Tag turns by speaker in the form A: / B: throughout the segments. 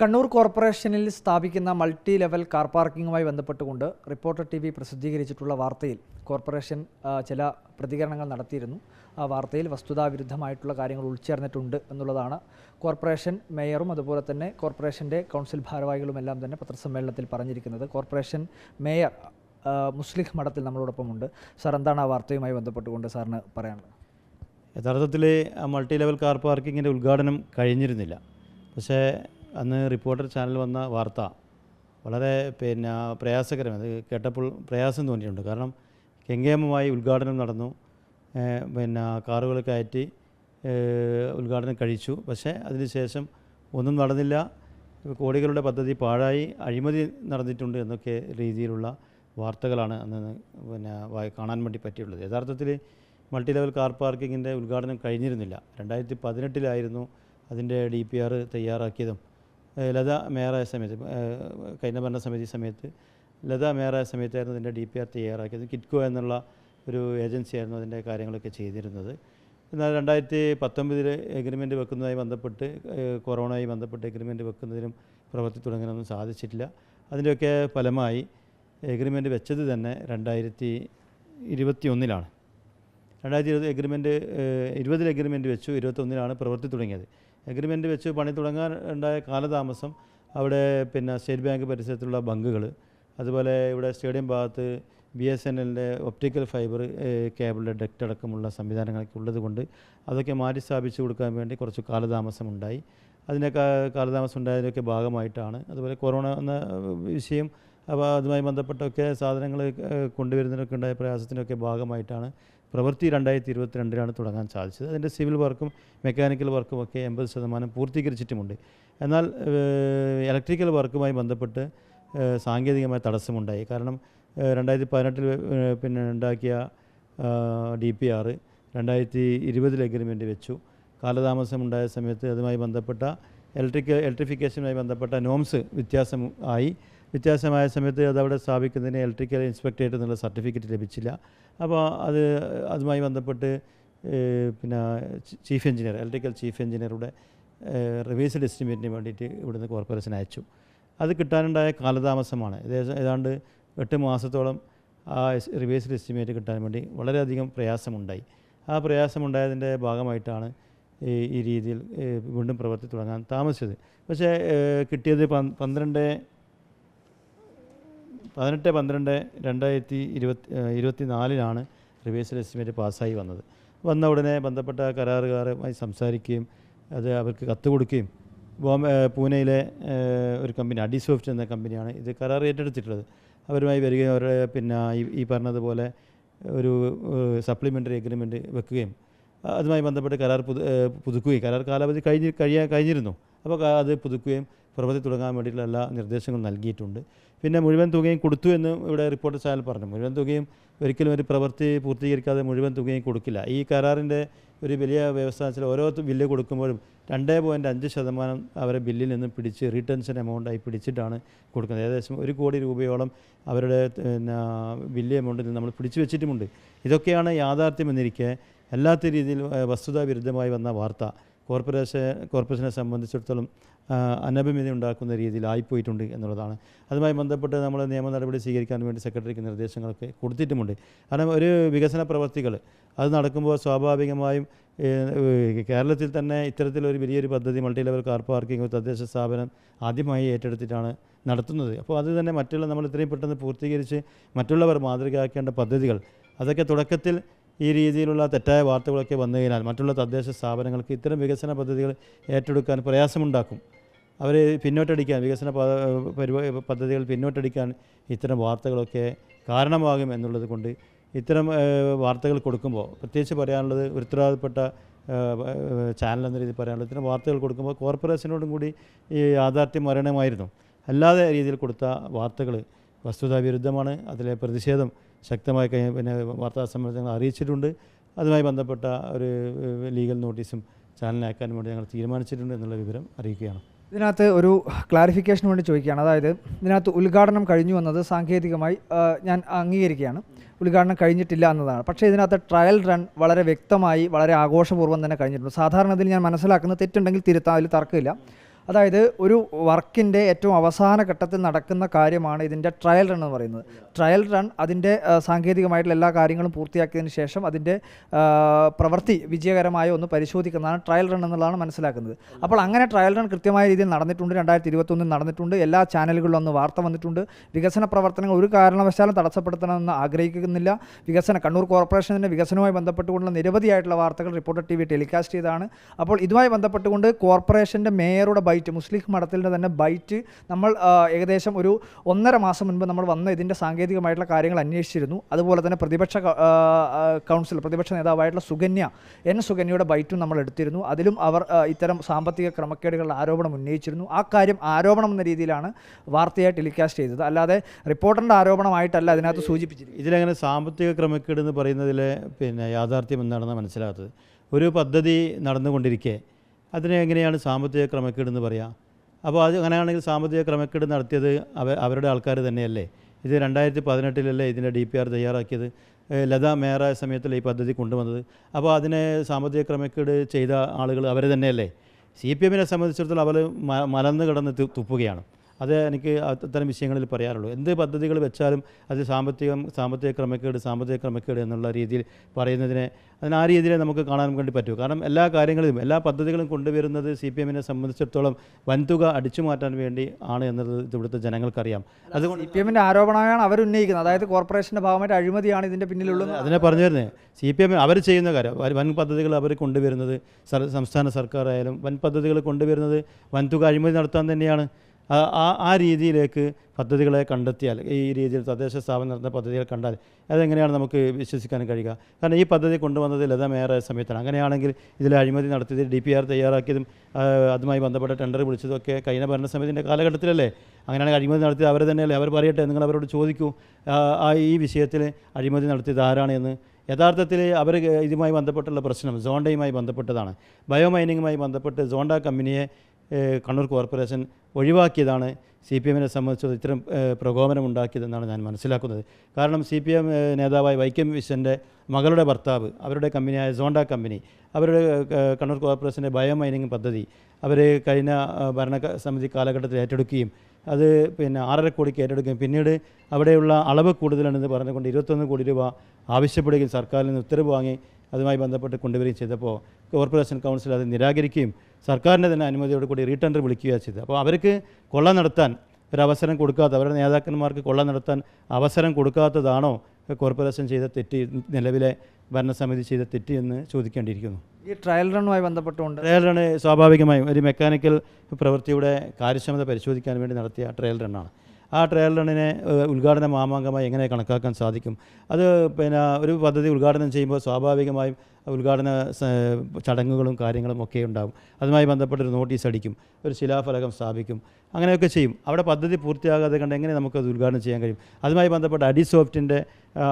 A: കണ്ണൂർ കോർപ്പറേഷനിൽ സ്ഥാപിക്കുന്ന multi level car പാർക്കിങ്ങുമായി ബന്ധപ്പെട്ടുകൊണ്ട് റിപ്പോർട്ടർ ടി വി പ്രസിദ്ധീകരിച്ചിട്ടുള്ള വാർത്തയിൽ കോർപ്പറേഷൻ ചില പ്രതികരണങ്ങൾ നടത്തിയിരുന്നു. ആ വാർത്തയിൽ വസ്തുതാവിരുദ്ധമായിട്ടുള്ള കാര്യങ്ങൾ ഉൾച്ചേർന്നിട്ടുണ്ട് എന്നുള്ളതാണ് കോർപ്പറേഷൻ മേയറും അതുപോലെ തന്നെ കോർപ്പറേഷന്റെ കൗൺസിൽ ഭാരവാഹികളുമെല്ലാം തന്നെ പത്രസമ്മേളനത്തിൽ പറഞ്ഞിരിക്കുന്നത്. കോർപ്പറേഷൻ മേയർ മുസ്ലിം മഠത്തിൽ നമ്മളോടൊപ്പമുണ്ട്. സാർ എന്താണ് ആ വാർത്തയുമായി ബന്ധപ്പെട്ടുകൊണ്ട് സാറിന് പറയാനുള്ളത്?
B: യഥാർത്ഥത്തിൽ മൾട്ടി ലെവൽ കാർ പാർക്കിങ്ങിന്റെ ഉദ്ഘാടനം കഴിഞ്ഞിരുന്നില്ല. പക്ഷേ അന്ന് റിപ്പോർട്ടർ ചാനൽ വന്ന വാർത്ത വളരെ പിന്നെ പ്രയാസകരം അത് കേട്ടപ്പോൾ പ്രയാസം തോന്നിയിട്ടുണ്ട്. കാരണം കെങ്കേമമായി ഉദ്ഘാടനം നടന്നു. പിന്നെ കാറുകൾ കയറ്റി ഉദ്ഘാടനം കഴിച്ചു. പക്ഷേ അതിനുശേഷം ഒന്നും നടന്നില്ല. കോടികളുടെ പദ്ധതി പാഴായി അഴിമതി നടന്നിട്ടുണ്ട് എന്നൊക്കെ രീതിയിലുള്ള വാർത്തകളാണ് അന്ന് പിന്നെ കാണാൻ വേണ്ടി പറ്റിയുള്ളത് യഥാർത്ഥത്തിൽ മൾട്ടി ലെവൽ കാർ പാർക്കിങ്ങിന്റെ ഉദ്ഘാടനം കഴിഞ്ഞിരുന്നില്ല. രണ്ടായിരത്തി പതിനെട്ടിലായിരുന്നു അതിന്റെ ഡി പി ആർ തയ്യാറാക്കിയതും. ലത മേയറായ സമയത്ത് കഴിഞ്ഞ ഭരണസമിതി സമയത്ത് ലത മേയറായ സമയത്തായിരുന്നു അതിന്റെ ഡി പി ആർ തയ്യാറാക്കിയത്. കിറ്റ്കോ എന്നുള്ള ഒരു ഏജൻസിയായിരുന്നു അതിന്റെ കാര്യങ്ങളൊക്കെ ചെയ്തിരുന്നത്. എന്നാൽ രണ്ടായിരത്തി പത്തൊമ്പതിൽ എഗ്രിമെന്റ് വെക്കുന്നതുമായി ബന്ധപ്പെട്ട് കൊറോണയുമായി ബന്ധപ്പെട്ട് എഗ്രിമെന്റ് വെക്കുന്നതിനും പ്രവർത്തി തുടങ്ങാനൊന്നും സാധിച്ചിട്ടില്ല. അതിന്റെയൊക്കെ ഫലമായി എഗ്രിമെന്റ് വെച്ചത് തന്നെ രണ്ടായിരത്തി ഇരുപത്തി ഒന്നിലാണ് രണ്ടായിരത്തി ഇരുപത് എഗ്രിമെന്റ് ഇരുപതിൽ എഗ്രിമെന്റ് വെച്ചു ഇരുപത്തൊന്നിലാണ് പ്രവൃത്തി തുടങ്ങിയത്. എഗ്രിമെന്റ് വെച്ച് പണി തുടങ്ങാൻ ഉണ്ടായ കാലതാമസം അവിടെ പിന്നെ സ്റ്റേറ്റ് ബാങ്ക് പരിസരത്തുള്ള ബങ്കുകൾ അതുപോലെ ഇവിടെ സ്റ്റേഡിയം ഭാഗത്ത് ബി എസ് എൻ എല്ലിന്റെ ഒപ്റ്റിക്കൽ ഫൈബർ കേബിളിന്റെ ഡെക്റ്റ് അടക്കമുള്ള സംവിധാനങ്ങളൊക്കെ ഉള്ളത് കൊണ്ട് അതൊക്കെ മാറ്റി സ്ഥാപിച്ചു കൊടുക്കാൻ വേണ്ടി കുറച്ച് കാലതാമസം ഉണ്ടായി. അതിനൊക്കെ കാലതാമസം ഉണ്ടായതിനൊക്കെ ഭാഗമായിട്ടാണ്. അതുപോലെ കൊറോണ എന്ന വിഷയം അപ്പോൾ അതുമായി ബന്ധപ്പെട്ടൊക്കെ സാധനങ്ങൾ കൊണ്ടുവരുന്നതിനൊക്കെ ഉണ്ടായ പ്രയാസത്തിനൊക്കെ ഭാഗമായിട്ടാണ് പ്രവൃത്തി രണ്ടായിരത്തി ഇരുപത്തിരണ്ടിലാണ് തുടങ്ങാൻ സാധിച്ചത്. അതിന്റെ സിവിൽ വർക്കും മെക്കാനിക്കൽ വർക്കും ഒക്കെ എൺപത് ശതമാനം പൂർത്തീകരിച്ചിട്ടുമുണ്ട്. എന്നാൽ ഇലക്ട്രിക്കൽ വർക്കുമായി ബന്ധപ്പെട്ട് സാങ്കേതികമായ തടസ്സമുണ്ടായി. കാരണം രണ്ടായിരത്തി പതിനെട്ടിൽ പിന്നെ ഉണ്ടാക്കിയ ഡി പി ആറ് രണ്ടായിരത്തി ഇരുപതിൽ എഗ്രിമെന്റ് വെച്ചു. കാലതാമസം ഉണ്ടായ സമയത്ത് അതുമായി ബന്ധപ്പെട്ട ഇലക്ട്രിക് ഇലക്ട്രിഫിക്കേഷനുമായി ബന്ധപ്പെട്ട നോംസ് വ്യത്യാസം ആയി. വ്യത്യാസമായ സമയത്ത് അതവിടെ സ്ഥാപിക്കുന്നതിന് ഇലക്ട്രിക്കൽ ഇൻസ്പെക്ടറേറ്റ് എന്നുള്ള സർട്ടിഫിക്കറ്റ് ലഭിച്ചില്ല. അപ്പോൾ അത് അതുമായി ബന്ധപ്പെട്ട് പിന്നെ ചീഫ് എഞ്ചിനീയർ ഇലക്ട്രിക്കൽ ചീഫ് എഞ്ചിനീയറുടെ റിവേഴ്സൽ എസ്റ്റിമേറ്റിന് വേണ്ടിയിട്ട് ഇവിടുന്ന് കോർപ്പറേഷൻ അയച്ചു. അത് കിട്ടാനുണ്ടായ കാലതാമസമാണ്. ഏകദേശം ഏതാണ്ട് എട്ട് മാസത്തോളം ആ റിവേഴ്സൽ എസ്റ്റിമേറ്റ് കിട്ടാൻ വേണ്ടി വളരെയധികം പ്രയാസമുണ്ടായി. ആ പ്രയാസമുണ്ടായതിന്റെ ഭാഗമായിട്ടാണ് ഈ രീതിയിൽ വീണ്ടും പ്രവർത്തി തുടങ്ങാൻ താമസിച്ചത്. പക്ഷേ കിട്ടിയത് പന്- പന്ത്രണ്ട് പതിനെട്ട് പന്ത്രണ്ട് രണ്ടായിരത്തി ഇരുപത്തി ഇരുപത്തി നാലിലാണ് റിവേഴ്സൽ എസ്റ്റിമേറ്റ് പാസ്സായി വന്നത്. വന്ന ഉടനെ ബന്ധപ്പെട്ട കരാറുകാരുമായി സംസാരിക്കുകയും അത് അവർക്ക് കത്ത് കൊടുക്കുകയും ബോംബെ പൂനെയിലെ ഒരു കമ്പനി അഡിസോഫ്റ്റ് എന്ന കമ്പനിയാണ് ഇത് കരാർ ഏറ്റെടുത്തിട്ടുള്ളത്. അവരുമായി വരികയും അവരുടെ പിന്നെ ഈ- പറഞ്ഞതുപോലെ ഒരു സപ്ലിമെന്ററി എഗ്രിമെന്റ് വെക്കുകയും അതുമായി ബന്ധപ്പെട്ട് കരാർ പുതു പുതുക്കുകയും കരാർ കാലാവധി കഴിഞ്ഞ് കഴിയാൻ കഴിഞ്ഞിരുന്നു. അപ്പോൾ അത് പുതുക്കുകയും പ്രവൃത്തി തുടങ്ങാൻ വേണ്ടിയിട്ടുള്ള എല്ലാ നിർദ്ദേശങ്ങളും നൽകിയിട്ടുണ്ട്. പിന്നെ മുഴുവൻ തുകയും കൊടുത്തു എന്ന് ഇവിടെ റിപ്പോർട്ട് ചാനൽ പറഞ്ഞു. മുഴുവൻ തുകയും ഒരിക്കലും ഒരു പ്രവൃത്തി പൂർത്തീകരിക്കാതെ മുഴുവൻ തുകയും കൊടുക്കില്ല. ഈ കരാറിന്റെ ഒരു വലിയ വ്യവസ്ഥ വെച്ചാൽ ഓരോ ബില്ല് കൊടുക്കുമ്പോഴും രണ്ടേ പോയിന്റ് അഞ്ച് ശതമാനം അവരെ ബില്ലിൽ നിന്ന് പിടിച്ച് റീടെൻഷൻ എമൗണ്ടായി പിടിച്ചിട്ടാണ് കൊടുക്കുന്നത്. ഏകദേശം ഒരു കോടി രൂപയോളം അവരുടെ പിന്നെ ബില്ല് എമൗണ്ടിൽ നമ്മൾ പിടിച്ചു വെച്ചിട്ടുമുണ്ട്. ഇതൊക്കെയാണ് യാഥാർത്ഥ്യം എന്നിരിക്കെ അല്ലാത്ത രീതിയിൽ വസ്തുതാ വിരുദ്ധമായി വന്ന വാർത്ത. കോർപ്പറേഷൻ കോർപ്പറേഷനെ സംബന്ധിച്ചിടത്തോളം അനഭിമിതി ഉണ്ടാക്കുന്ന രീതിയിൽ ആയിപ്പോയിട്ടുണ്ട് എന്നുള്ളതാണ്. അതുമായി ബന്ധപ്പെട്ട് നമ്മൾ നിയമ നടപടി സ്വീകരിക്കാൻ വേണ്ടി സെക്രട്ടറിക്ക് നിർദ്ദേശങ്ങളൊക്കെ കൊടുത്തിട്ടുമുണ്ട്. കാരണം ഒരു വികസന പ്രവർത്തികൾ അത് നടക്കുമ്പോൾ സ്വാഭാവികമായും കേരളത്തിൽ തന്നെ ഇത്തരത്തിലൊരു വലിയൊരു പദ്ധതി മൾട്ടി ലെവൽ കാർ പാർക്കിംഗ് തദ്ദേശ സ്ഥാപനം ആദ്യമായി ഏറ്റെടുത്തിട്ടാണ് നടത്തുന്നത്. അപ്പോൾ അത് തന്നെ മറ്റുള്ള നമ്മൾ ഇത്രയും പെട്ടെന്ന് പൂർത്തീകരിച്ച് മറ്റുള്ളവർ മാതൃകയാക്കേണ്ട പദ്ധതികൾ അതൊക്കെ തുടക്കത്തിൽ ഈ രീതിയിലുള്ള തെറ്റായ വാർത്തകളൊക്കെ വന്നു കഴിഞ്ഞാൽ മറ്റുള്ള തദ്ദേശ സ്ഥാപനങ്ങൾക്ക് ഇത്തരം വികസന പദ്ധതികൾ ഏറ്റെടുക്കാൻ പ്രയാസമുണ്ടാക്കും. അവർ പിന്നോട്ടടിക്കാൻ വികസന പദ്ധതികൾ പിന്നോട്ടടിക്കാൻ ഇത്തരം വാർത്തകളൊക്കെ കാരണമാകും എന്നുള്ളത് കൊണ്ട് ഇത്തരം വാർത്തകൾ കൊടുക്കുമ്പോൾ പ്രത്യേകിച്ച് പറയാനുള്ളത് ഉത്തരവാദപ്പെട്ട ചാനൽ എന്ന രീതിയിൽ പറയാനുള്ളത് ഇത്തരം വാർത്തകൾ കൊടുക്കുമ്പോൾ കോർപ്പറേഷനോടും കൂടി ഈ യാഥാർത്ഥ്യം വരണമായിരുന്നു അല്ലാതെ രീതിയിൽ കൊടുത്ത വാർത്തകൾ വസ്തുതാ വിരുദ്ധമാണ്. അതിലെ പ്രതിഷേധം ശക്തമായി കഴിഞ്ഞ പിന്നെ വാർത്താ സമ്മേളനങ്ങൾ അറിയിച്ചിട്ടുണ്ട്. അതുമായി ബന്ധപ്പെട്ട ഒരു ലീഗൽ നോട്ടീസും ചാനലിന് അയക്കാൻ വേണ്ടി ഞങ്ങൾ തീരുമാനിച്ചിട്ടുണ്ട് എന്നുള്ള വിവരം അറിയിക്കുകയാണ്.
A: ഇതിനകത്ത് ഒരു ക്ലാരിഫിക്കേഷന് വേണ്ടി ചോദിക്കുകയാണ്. അതായത് ഇതിനകത്ത് ഉദ്ഘാടനം കഴിഞ്ഞു എന്നത് സാങ്കേതികമായി ഞാൻ അംഗീകരിക്കുകയാണ്. ഉദ്ഘാടനം കഴിഞ്ഞിട്ടില്ല എന്നതാണ്. പക്ഷേ ഇതിനകത്ത് ട്രയൽ റൺ വളരെ വ്യക്തമായി വളരെ ആഘോഷപൂർവം തന്നെ കഴിഞ്ഞിട്ടുണ്ട്. സാധാരണ ഇതിൽ ഞാൻ മനസ്സിലാക്കുന്ന തെറ്റുണ്ടെങ്കിൽ തിരുത്താം അതിൽ തർക്കമില്ല. അതായത് ഒരു വർക്കിന്റെ ഏറ്റവും അവസാന ഘട്ടത്തിൽ നടക്കുന്ന കാര്യമാണ് ഇതിന്റെ ട്രയൽ റൺ എന്ന് പറയുന്നത്. ട്രയൽ റൺ അതിന്റെ സാങ്കേതികമായിട്ടുള്ള എല്ലാ കാര്യങ്ങളും പൂർത്തിയാക്കിയതിന് ശേഷം അതിന്റെ പ്രവൃത്തി വിജയകരമായ ഒന്ന് പരിശോധിക്കുന്നതാണ് ട്രയൽ റൺ എന്നുള്ളതാണ് മനസ്സിലാക്കുന്നത്. അപ്പോൾ അങ്ങനെ ട്രയൽ റൺ കൃത്യമായ രീതിയിൽ നടന്നിട്ടുണ്ട്. രണ്ടായിരത്തി ഇരുപത്തൊന്നിൽ നടന്നിട്ടുണ്ട്. എല്ലാ ചാനലുകളിലും ഒന്ന് വാർത്ത വന്നിട്ടുണ്ട്. വികസന പ്രവർത്തനങ്ങൾ ഒരു കാരണവശാലും തടസ്സപ്പെടുത്തണമെന്ന് ആഗ്രഹിക്കുന്നില്ല. വികസന കണ്ണൂർ കോർപ്പറേഷന്റെ വികസനവുമായി ബന്ധപ്പെട്ടുകൊണ്ടുള്ള നിരവധിയായിട്ടുള്ള വാർത്തകൾ റിപ്പോർട്ടർ ടി വി ടെലികാസ്റ്റ് ചെയ്താണ് അപ്പോൾ ഇതുമായി ബന്ധപ്പെട്ടുകൊണ്ട് കോർപ്പറേഷന്റെ മേയറുടെ ബൈറ്റ് മുസ്ലിം മഠത്തിന്റെ തന്നെ ബൈറ്റ് നമ്മൾ ഏകദേശം ഒരു ഒന്നര മാസം മുൻപ് നമ്മൾ വന്ന് ഇതിന്റെ സാങ്കേതികമായിട്ടുള്ള കാര്യങ്ങൾ അന്വേഷിച്ചിരുന്നു. അതുപോലെ തന്നെ പ്രതിപക്ഷ കൗൺസിൽ പ്രതിപക്ഷ നേതാവായിട്ടുള്ള സുകന്യ എൻ സുകന്യയുടെ ബൈറ്റും നമ്മൾ എടുത്തിരുന്നു. അതിലും അവർ ഇത്തരം സാമ്പത്തിക ക്രമക്കേടുകളുടെ ആരോപണം ഉന്നയിച്ചിരുന്നു. ആ കാര്യം ആരോപണം എന്ന രീതിയിലാണ് വാർത്തയായി ടെലികാസ്റ്റ് ചെയ്തത്. അല്ലാതെ റിപ്പോർട്ടറിന്റെ ആരോപണമായിട്ടല്ല അതിനകത്ത് സൂചിപ്പിച്ചിരുന്നു
B: ഇതിലങ്ങനെ സാമ്പത്തിക ക്രമക്കേട് എന്ന് പറയുന്നതിലെ പിന്നെ യാഥാർത്ഥ്യം എന്താണെന്ന് മനസ്സിലാത്തത് ഒരു പദ്ധതി നടന്നുകൊണ്ടിരിക്കെ അതിനെ എങ്ങനെയാണ് സാമ്പത്തിക ക്രമക്കേട് എന്ന് പറയുക അപ്പോൾ അത് അങ്ങനെയാണെങ്കിൽ സാമ്പത്തിക ക്രമക്കേട് നടത്തിയത് അവ അവരുടെ ആൾക്കാർ തന്നെയല്ലേ? ഇത് രണ്ടായിരത്തി പതിനെട്ടിലല്ലേ ഇതിന്റെ ഡി പി ആർ തയ്യാറാക്കിയത്? ലത മേയറായ സമയത്തല്ലേ ഈ പദ്ധതി കൊണ്ടുവന്നത്? അപ്പോൾ അതിനെ സാമ്പത്തിക ക്രമക്കേട് ചെയ്ത ആളുകൾ അവർ തന്നെയല്ലേ? സി പി എമ്മിനെ സംബന്ധിച്ചിടത്തോളം അവർ മലന്ന് കിടന്ന് തുപ്പുകയാണ്. അത് എനിക്ക് അത്തരം വിഷയങ്ങളിൽ പറയാറുള്ളൂ. എന്ത് പദ്ധതികൾ വെച്ചാലും അത് സാമ്പത്തികം സാമ്പത്തിക ക്രമക്കേട് സാമ്പത്തിക ക്രമക്കേട് എന്നുള്ള രീതിയിൽ പറയുന്നതിനെ അതിന് ആ രീതിയിൽ നമുക്ക് കാണാൻ വേണ്ടി പറ്റൂ. കാരണം എല്ലാ കാര്യങ്ങളിലും എല്ലാ പദ്ധതികളും കൊണ്ടുവരുന്നത് സി പി എമ്മിനെ സംബന്ധിച്ചിടത്തോളം വൻതുക അടിച്ചു മാറ്റാൻ വേണ്ടി ആണ് എന്നത് ഇവിടുത്തെ ജനങ്ങൾക്കറിയാം. അതുകൊണ്ട്
A: സി പി എമ്മിന്റെ ആരോപണമാണ് അവർ ഉന്നയിക്കുന്നത്. അതായത് കോർപ്പറേഷന്റെ ഭാഗമായിട്ട് അഴിമതിയാണ് ഇതിന്റെ പിന്നിലുള്ളത്
B: അതിനെ പറഞ്ഞു വരുന്നത് സി പി എം അവർ ചെയ്യുന്ന കാര്യം വൻ പദ്ധതികൾ അവർ കൊണ്ടുവരുന്നത് സംസ്ഥാന സർക്കാർ ആയാലും വൻ പദ്ധതികൾ കൊണ്ടുവരുന്നത് വൻതുക അഴിമതി നടത്താൻ തന്നെയാണ്. ആ- ആ രീതിയിലേക്ക് പദ്ധതികളെ കണ്ടെത്തിയാൽ ഈ രീതിയിൽ തദ്ദേശ സ്ഥാപനം നടത്തുന്ന പദ്ധതികൾ കണ്ടാൽ അതെങ്ങനെയാണ് നമുക്ക് വിശ്വസിക്കാൻ കഴിയുക? കാരണം ഈ പദ്ധതി കൊണ്ടുവന്നത് ലത സമയത്താണ് അങ്ങനെയാണെങ്കിൽ ഇതിൽ അഴിമതി നടത്തിയത് ഡി പി ആർ തയ്യാറാക്കിയതും അതുമായി ബന്ധപ്പെട്ട ടെൻഡർ വിളിച്ചതൊക്കെ കഴിഞ്ഞ ഭരണസമിതിന്റെ കാലഘട്ടത്തിലല്ലേ? അങ്ങനെയാണെങ്കിൽ അഴിമതി നടത്തിയത് അവർ തന്നെയല്ലേ? അവർ പറയട്ടെ നിങ്ങൾ അവരോട് ചോദിക്കൂ. ആ, ഈ വിഷയത്തിൽ അഴിമതി നടത്തിയത് ആരാണ് എന്ന്. യഥാർത്ഥത്തിൽ അവർ ഇതുമായി ബന്ധപ്പെട്ടുള്ള പ്രശ്നം സോണ്ടയുമായി ബന്ധപ്പെട്ടതാണ്. ബയോമൈനിങ്ങുമായി ബന്ധപ്പെട്ട് സോണ്ട കമ്പനിയെ കണ്ണൂർ കോർപ്പറേഷൻ ഒഴിവാക്കിയതാണ് സി പി എമ്മിനെ സംബന്ധിച്ചത് ഇത്തരം പ്രകോപനം ഉണ്ടാക്കിയതെന്നാണ് ഞാൻ മനസ്സിലാക്കുന്നത്. കാരണം സി പി എം നേതാവായ വൈക്കം വിശ്വന്റെ മകളുടെ ഭർത്താവ് അവരുടെ കമ്പനിയായ സോണ്ട കമ്പനി അവരുടെ കണ്ണൂർ കോർപ്പറേഷന്റെ ബയോ മൈനിങ് പദ്ധതി അവർ കഴിഞ്ഞ ഭരണ സമിതി കാലഘട്ടത്തിൽ ഏറ്റെടുക്കുകയും അത് പിന്നെ ആറര കോടിക്ക് ഏറ്റെടുക്കുകയും പിന്നീട് അവിടെയുള്ള അളവ് കൂടുതലാണെന്ന് പറഞ്ഞുകൊണ്ട് ഇരുപത്തൊന്ന് കോടി രൂപ ആവശ്യപ്പെടുകയും സർക്കാരിൽ നിന്ന് ഉത്തരവ് വാങ്ങി അതുമായി ബന്ധപ്പെട്ട് കൊണ്ടുവരികയും ചെയ്തപ്പോൾ കോർപ്പറേഷൻ കൗൺസിൽ അത് നിരാകരിക്കുകയും സർക്കാരിന്റെ തന്നെ അനുമതിയോട് കൂടി റീടെൻഡർ വിളിക്കുകയാണ് ചെയ്തത്. അപ്പോൾ അവർക്ക് കൊള്ള നടത്താൻ ഒരു അവസരം കൊടുക്കാത്ത അവരുടെ നേതാക്കന്മാർക്ക് കൊള്ള നടത്താൻ അവസരം കൊടുക്കാത്തതാണോ കോർപ്പറേഷൻ ചെയ്ത തെറ്റ് നിലവിലെ ഭരണസമിതി ചെയ്ത തെറ്റ് എന്ന് ചോദിക്കേണ്ടിയിരിക്കുന്നു.
A: ഈ ട്രയൽ റണ്ണുമായി ബന്ധപ്പെട്ടുകൊണ്ട്
B: ട്രയൽ റണ് സ്വാഭാവികമായും ഒരു മെക്കാനിക്കൽ പ്രവൃത്തിയുടെ കാര്യക്ഷമത പരിശോധിക്കാൻ വേണ്ടി നടത്തിയ ട്രയൽ റണ്ണാണ്. ആ ട്രയൽ റണ്ണിനെ ഉദ്ഘാടന മാമാങ്കമായി എങ്ങനെ കണക്കാക്കാൻ സാധിക്കും? അത് പിന്നെ ഒരു പദ്ധതി ഉദ്ഘാടനം ചെയ്യുമ്പോൾ സ്വാഭാവികമായും ഉദ്ഘാടന ചടങ്ങുകളും കാര്യങ്ങളും ഒക്കെ ഉണ്ടാകും അതുമായി ബന്ധപ്പെട്ടൊരു നോട്ടീസ് അടിക്കും ഒരു ശിലാഫലകം സ്ഥാപിക്കും അങ്ങനെയൊക്കെ ചെയ്യും. അവിടെ പദ്ധതി പൂർത്തിയാകാതെ കണ്ട് എങ്ങനെ നമുക്കത് ഉദ്ഘാടനം ചെയ്യാൻ കഴിയും? അതുമായി ബന്ധപ്പെട്ട് അഡി സോഫ്റ്റിന്റെ